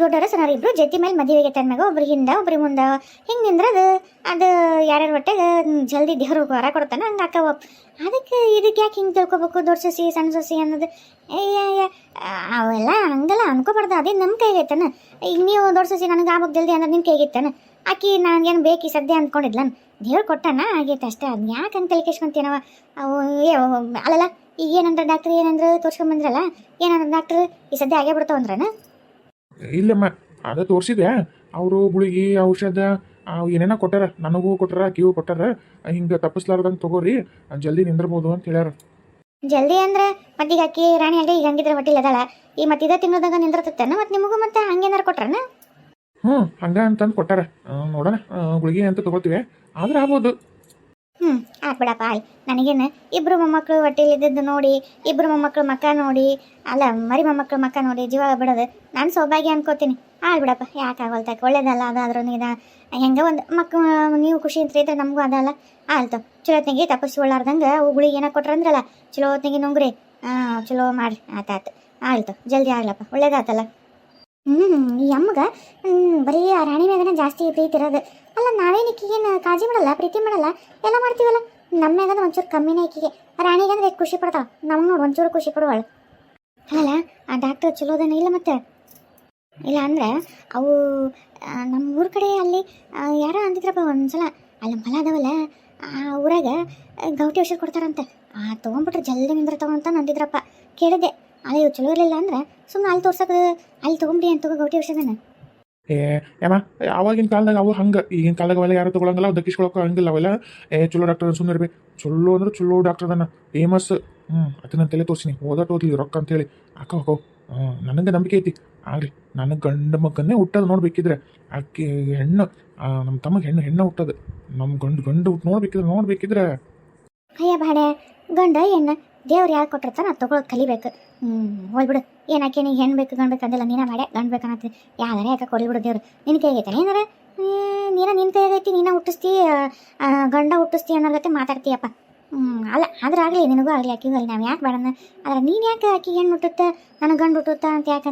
ದೊಡ್ಡರ ಸಣ್ಣವ್ರು ಇಬ್ರು ಜೊತೆ ಮೇಲೆ ಮದುವೆಗೆ ತನ್ಮ್ಯಾಗ ಒಬ್ರು ಹಿಂದೆ, ಒಬ್ರು ಮುಂದೆ. ಹಿಂಗೆ ನಿಂದ್ರದು, ಅದು ಯಾರ್ಯಾರ ಹೊಟ್ಟೆಗೆ ಜಲ್ದಿ ದೇವ್ರು ವರ ಕೊಡ್ತಾನ ಹಂಗೆ ಅಕ್ಕವ ಅದಕ್ಕೆ ಇದಕ್ಕೆ ಯಾಕೆ ಹಿಂಗೆ ತಿಳ್ಕೊಬೇಕು ದೊಡ್ಡ ಸೊಸಿ ಸಣ್ಣ ಸೊಸಿ ಅನ್ನೋದು? ಅವೆಲ್ಲ ಹಂಗೆಲ್ಲ ಅನ್ಕೋಬಾರ್ದು. ಅದೇ ನಮ್ಮ ಕೈಗೈತಾನ. ಈಗ ನೀವು ದೊಡ್ಡ ಸೊಸಿ ನನಗೆ ಆಗ್ಬೇಕು ಜಲ್ದಿ ಅಂದ್ರೆ ನಿಮ್ಮ ಕೈಗಿತ್ತಾನ. ಆಕಿ ನನಗೇನು ಬೇಕು ಸದ್ಯ ಅನ್ಕೊಂಡಿದ್ಲನ್. ದೇವ್ರು ಕೊಟ್ಟಾನ? ಆಗೈತೆ ಅಷ್ಟೇ. ಅದನ್ನ ಯಾಕೆ ಅಂತ ತಲೆಕೆಸ್ಕೊಂತೀನವ ಅವು, ಅಲ್ಲಲ್ಲ. ಈಗ ಏನಂದ್ರೆ ಡಾಕ್ಟರ್ ಏನಂದ್ರೆ ತೋರ್ಸ್ಕೊಂಬಂದ್ರಲ್ಲ ಏನಂದ್ರೆ ಡಾಕ್ಟರ್ ಈ ಸದ್ಯ ಆಗೇ ಬಿಡ್ತಾವಂದ್ರನ ಇಲ್ಲಮ್ಮ ಅದ ತೋರಿಸಿದೆ ಅವರು ಗುಳಿಗೆ ಔಷಧ ಏನೇನ ಕೊಟ್ಟಾರ ನನಗೂ ಕೊಟ್ಟಾರ ಕಿವು ಕೊಟ್ಟಾರ ಹಿಂಗೆ ತಪ್ಪಿಸ್ಲಾರ್ದಂಗೆ ತಗೋರಿ ಜಲ್ದಿ ನಿಂದಿರ್ಬೋದು ಅಂತ ಹೇಳ್ಯಾರ. ಜಲ್ದಿ ಅಂದ್ರೆ ಈಗ ಅಕ್ಕಿ ರಾಣಿ ಆಗಿ ಈಗ ಹಂಗಿದ್ರೆ ಹೊಟ್ಟಿಲ್ ಅದಾಳ ಈ ಮತ್ತೆ ಇದೇ ತಿಂಗಳದಾಗ ನಿಂದಿರ್ತೇನ ಮತ್ತೆ ನಿಮಗೂ ಮತ್ತೆ ಹಂಗೇನಾರ ಕೊಟ್ರನ? ಹ್ಞೂ ಹಂಗ ಅಂತಂದು ಕೊಟ್ಟಾರ. ನೋಡೋಣ ಗುಳಿಗೆ ಅಂತ ತಗೋತೀವಿ. ಆದ್ರೆ ಆಗ್ಬೋದು. ಹ್ಞೂ ಬಿಡಪ್ಪ ಆಯ್ ನನಗೇನು ಇಬ್ಬರು ಮೊಮ್ಮಕ್ಕಳು ಹೊಟ್ಟೆಲಿ ಇದ್ದದ್ದು ನೋಡಿ ಇಬ್ಬರು ಮೊಮ್ಮಕ್ಕಳು ಮಕ್ಕ ನೋಡಿ, ಅಲ್ಲ, ಮರಿ ಮೊಮ್ಮಕ್ಕಳು ಮಕ್ಕ ನೋಡಿ ಜೀವ ಬಿಡೋದು. ನಾನು ಸೌಭಾಗ್ಯ ಅನ್ಕೋತೀನಿ. ಆಯ್ ಬಿಡಪ್ಪ, ಯಾಕೆ ಆಗೋಲ್ತಾಕ ಒಳ್ಳೇದಲ್ಲ, ಅದಾದ್ರೂ ನೀನು. ಹೆಂಗೆ ಒಂದು ಮಕ್ಕ, ನೀವು ಖುಷಿ ಅಂತ ಇದ್ರೆ ನಮಗೂ ಅದಲ್ಲ. ಆಯ್ತು ಚಲೋತ್ನಿಗೆ ತಪಸ್ಸಿಗೊಳ್ಳಾರ್ದಂಗೆ ಉಗುಳಿಗೆ ಏನೋ ಕೊಟ್ರಂದ್ರಲ್ಲ. ಹೊತ್ತಿಗೆ ನುಂಗ್ರಿ. ಹಾಂ ಚಲೋ ಮಾಡಿರಿ. ಆತಾತು ಆಯ್ತು. ಜಲ್ದಿ ಆಗ್ಲಪ್ಪ, ಒಳ್ಳೇದಾತಲ್ಲ. ಹ್ಞೂ ಈ ಅಮ್ಮಗ ಬರೀ ಆ ರಾಣಿ ಮ್ಯಾಗನ ಜಾಸ್ತಿ ಪ್ರೀತಿ ಇರೋದು. ಅಲ್ಲ, ನಾವೇನು ಈಕಿಗೇನು ಕಾಳಜಿ ಮಾಡಲ್ಲ, ಪ್ರೀತಿ ಮಾಡಲ್ಲ? ಎಲ್ಲ ಮಾಡ್ತೀವಲ್ಲ? ನಮ್ಮೇಗಂದ್ರೆ ಒಂಚೂರು ಕಮ್ಮಿನೇ ಈಕಿಗೆ. ರಾಣಿಗಂದ್ರೆ ಖುಷಿ ಪಡ್ತಾವ ನಮ್ಗೆ ನೋಡಿ ಒಂಚೂರು ಖುಷಿ ಪಡುವಳು. ಅಲ್ಲ ಆ ಡಾಕ್ಟರ್ ಚಲೋದನ ಇಲ್ಲ ಮತ್ತೆ? ಇಲ್ಲ ಅಂದ್ರೆ, ಅವು ನಮ್ಮ ಊರ ಕಡೆ ಅಲ್ಲಿ ಯಾರೋ ಅಂದಿದ್ರಪ್ಪ ಒಂದ್ಸಲ. ಅಲ್ಲಿ ಮಲ ಅದಾವಲ್ಲ, ಆ ಊರಾಗ ಗೌಟಿ ಔಷಧ ಕೊಡ್ತಾರಂತೆ. ಆ, ತೊಗೊಂಬಿಟ್ರೆ ಜಲ್ದಿ ನಿಂದಿರ್ತಾವ ಅಂತ ನಂದಿದ್ರಪ್ಪ. ಕೇಳಿದೆ ಅಲ್ಲಿ ಚಲೋ ಇರಲಿಲ್ಲ ಅಂದ್ರೆ ಸುಮ್ಮನೆ ಅಲ್ಲಿ ತೋರ್ಸಕ್ಕೆ ಅಲ್ಲಿ ತೊಗೊಂಬಿಡಿ ಅಂತ ಗೌಟಿ ಔಷಧನ. ಏ ಯಮ್ಮ ಆವಾಗಿನ ಕಾಲದಾಗ ಅವು ಹಂಗೆ, ಈಗಿನ ಕಾಲದಾಗ ಅವೆಲ್ಲ ಯಾರು ತಗೊಳಂಗಿಲ್ಲ ದಕ್ಕಿಸ್ಕೊಳಕ್ಕೆ ಹಂಗಿಲ್ಲ ಅವೆಲ್ಲ. ಏ, ಚಲೋ ಡಾಕ್ಟರ್ ಸುಮ್ಮನೆ ಇರ್ಬೇಕು ಚಲೋ ಅಂದ್ರೆ ಚಲೋ ಡಾಕ್ಟರ್ ಅದನ್ನ ಫೇಮಸ್ ಹ್ಞೂ ಅದನ್ನ ತಲೆ ತೋರಿಸಿನಿ. ಓದಟ್ ಓದ್ಲಿ, ರೊಕ್ಕ ಅಂತೇಳಿ. ಅಕ್ಕ ಹೋಗೋ ಹ್ಞೂ ನನಗೆ ನಂಬಿಕೆ ಐತಿ. ಆಗ್ರಿ ನನಗೆ ಗಂಡ ಮಗನ್ನೇ ಹುಟ್ಟೋದು ನೋಡ್ಬೇಕಿದ್ರೆ, ಆಕೆ ಹೆಣ್ಣು ನಮ್ಮ ತಮಗೆ ಹೆಣ್ಣು ಹೆಣ್ಣು ಹುಟ್ಟೋದು. ನಮ್ಮ ಗಂಡು ಗಂಡು ಹುಟ್ಟು ನೋಡ್ಬೇಕಿದ್ರೆ ನೋಡ್ಬೇಕಿದ್ರೆ. ಅಯ್ಯ ಬಾಡೆ, ಗಂಡ, ಹೆಣ್ಣು, ದೇವ್ರು ಯಾರು ಕೊಟ್ಟಿರ್ತಾನ ಅದು ಕಲಿಬೇಕು. ಹ್ಞೂ ಹೋಗ್ಬಿಡು. ಏನಕ್ಕೆ ನೀ ಹೆಣ್ಣು ಬೇಕು, ಗಂಡು ಬೇಕು ಅಂದಿಲ್ಲ, ನೀನ ಮಾಡೆ, ಗಂಡು ಬೇಕು ಅನ್ನತ್ತಿ. ಯಾವ್ದಾರ ಕೊಡಿ ಬಿಡು ದೇವ್ರು. ನಿನ್ನ ಕೈಗೈತಾನೆ ಏನಾರ? ನೀನ ನಿನ್ನ ಕೈಗೈತಿ ನೀನ ಹುಟ್ಟಿಸ್ತಿ ಗಂಡ ಹುಟ್ಟಿಸ್ತಿ ಅನ್ನೋ ಜೊತೆ ಮಾತಾಡ್ತೀಯಪ್ಪ. ಅಲ್ಲ, ಆದ್ರೆ ಆಗಲಿ, ನಿನಗೂ ಆಗಲಿ, ಆಕಿಗೂ ಅಲ್ಲಿ ನಾವು ಯಾಕೆ ಬೇಡನ್ನ? ಆದ್ರೆ ನೀನು ಯಾಕೆ ಆಕಿ ಹೆಣ್ಣು ಹುಟ್ಟುತ್ತೆ? ನನಗೆ ಗಂಡು ಹುಟ್ಟುತ್ತ ಅಂತ ಯಾಕೆ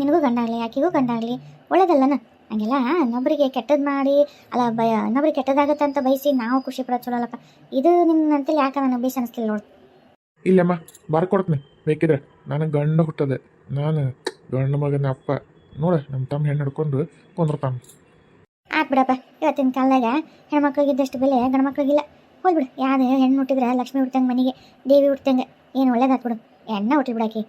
ನಿನಗೂ ಗಂಡ ಆಗಲಿ ನಿನಗೂ ಗಂಡ ಆಗಲಿ. ಒಳ್ಳೇದಲ್ಲನ? ಹಂಗೆಲ್ಲ ಇನ್ನೊಬ್ಬರಿಗೆ ಕೆಟ್ಟದ್ದು ಮಾಡಿ, ಅಲ್ಲ, ಬಯ, ಇನ್ನೊಬ್ರಿಗೆ ಕೆಟ್ಟದಾಗುತ್ತೆ ಅಂತ ಬಯಸಿ ನಾವು ಖುಷಿ ಪಡೋದು ಚಲೋ ಅಲ್ಲಪ್ಪ ಇದು ನಿನ್ನಂತಲ್ಲಿ ಯಾಕೆ ನನಗೆ ಬೇಸ್ ಅನಿಸ್ತಿಲ್ಲ ನೋಡು. ಇಲ್ಲಮ್ಮ, ಬರ್ಕೊಡ್ತೀನಿ. ಬೇಕಿದ್ರೆ. ನನಗೆ ಗಂಡ ಹುಟ್ಟದೆ. ನಾನು ಗಂಡ ಮಗನ ಅಪ್ಪ. ನೋಡ ನಮ್ಮ ತಮ್ಮ ಹೆಣ್ಣು ಹಿಡ್ಕೊಂಡು ಕುಂದ್ರತಾನ ಆತ್ ಬಿಡಪ್ಪ, ಇವತ್ತಿನ ಕಾಲದಾಗ ಹೆಣ್ಮಕ್ಳಿಗಿದ್ದಷ್ಟು ಬೆಲೆ ಗಂಡು ಮಕ್ಳಿಗಿಲ್ಲ ಹೋಗ್ಬಿಡು, ಯಾವ್ದು ಹೆಣ್ಣು ಹುಟ್ಟಿದ್ರೆ ಲಕ್ಷ್ಮಿ ಹುಟ್ಟಂಗೆ ಮನೆಗೆ, ದೇವಿ ಹುಟ್ಟಂಗೆ ಏನು ಒಳ್ಳೇದಾಗ್ಬಿಡು ಬಿಡು. ಎಣ್ಣ ಹುಟ್ಟಿ ಬಿಡಾಕಿ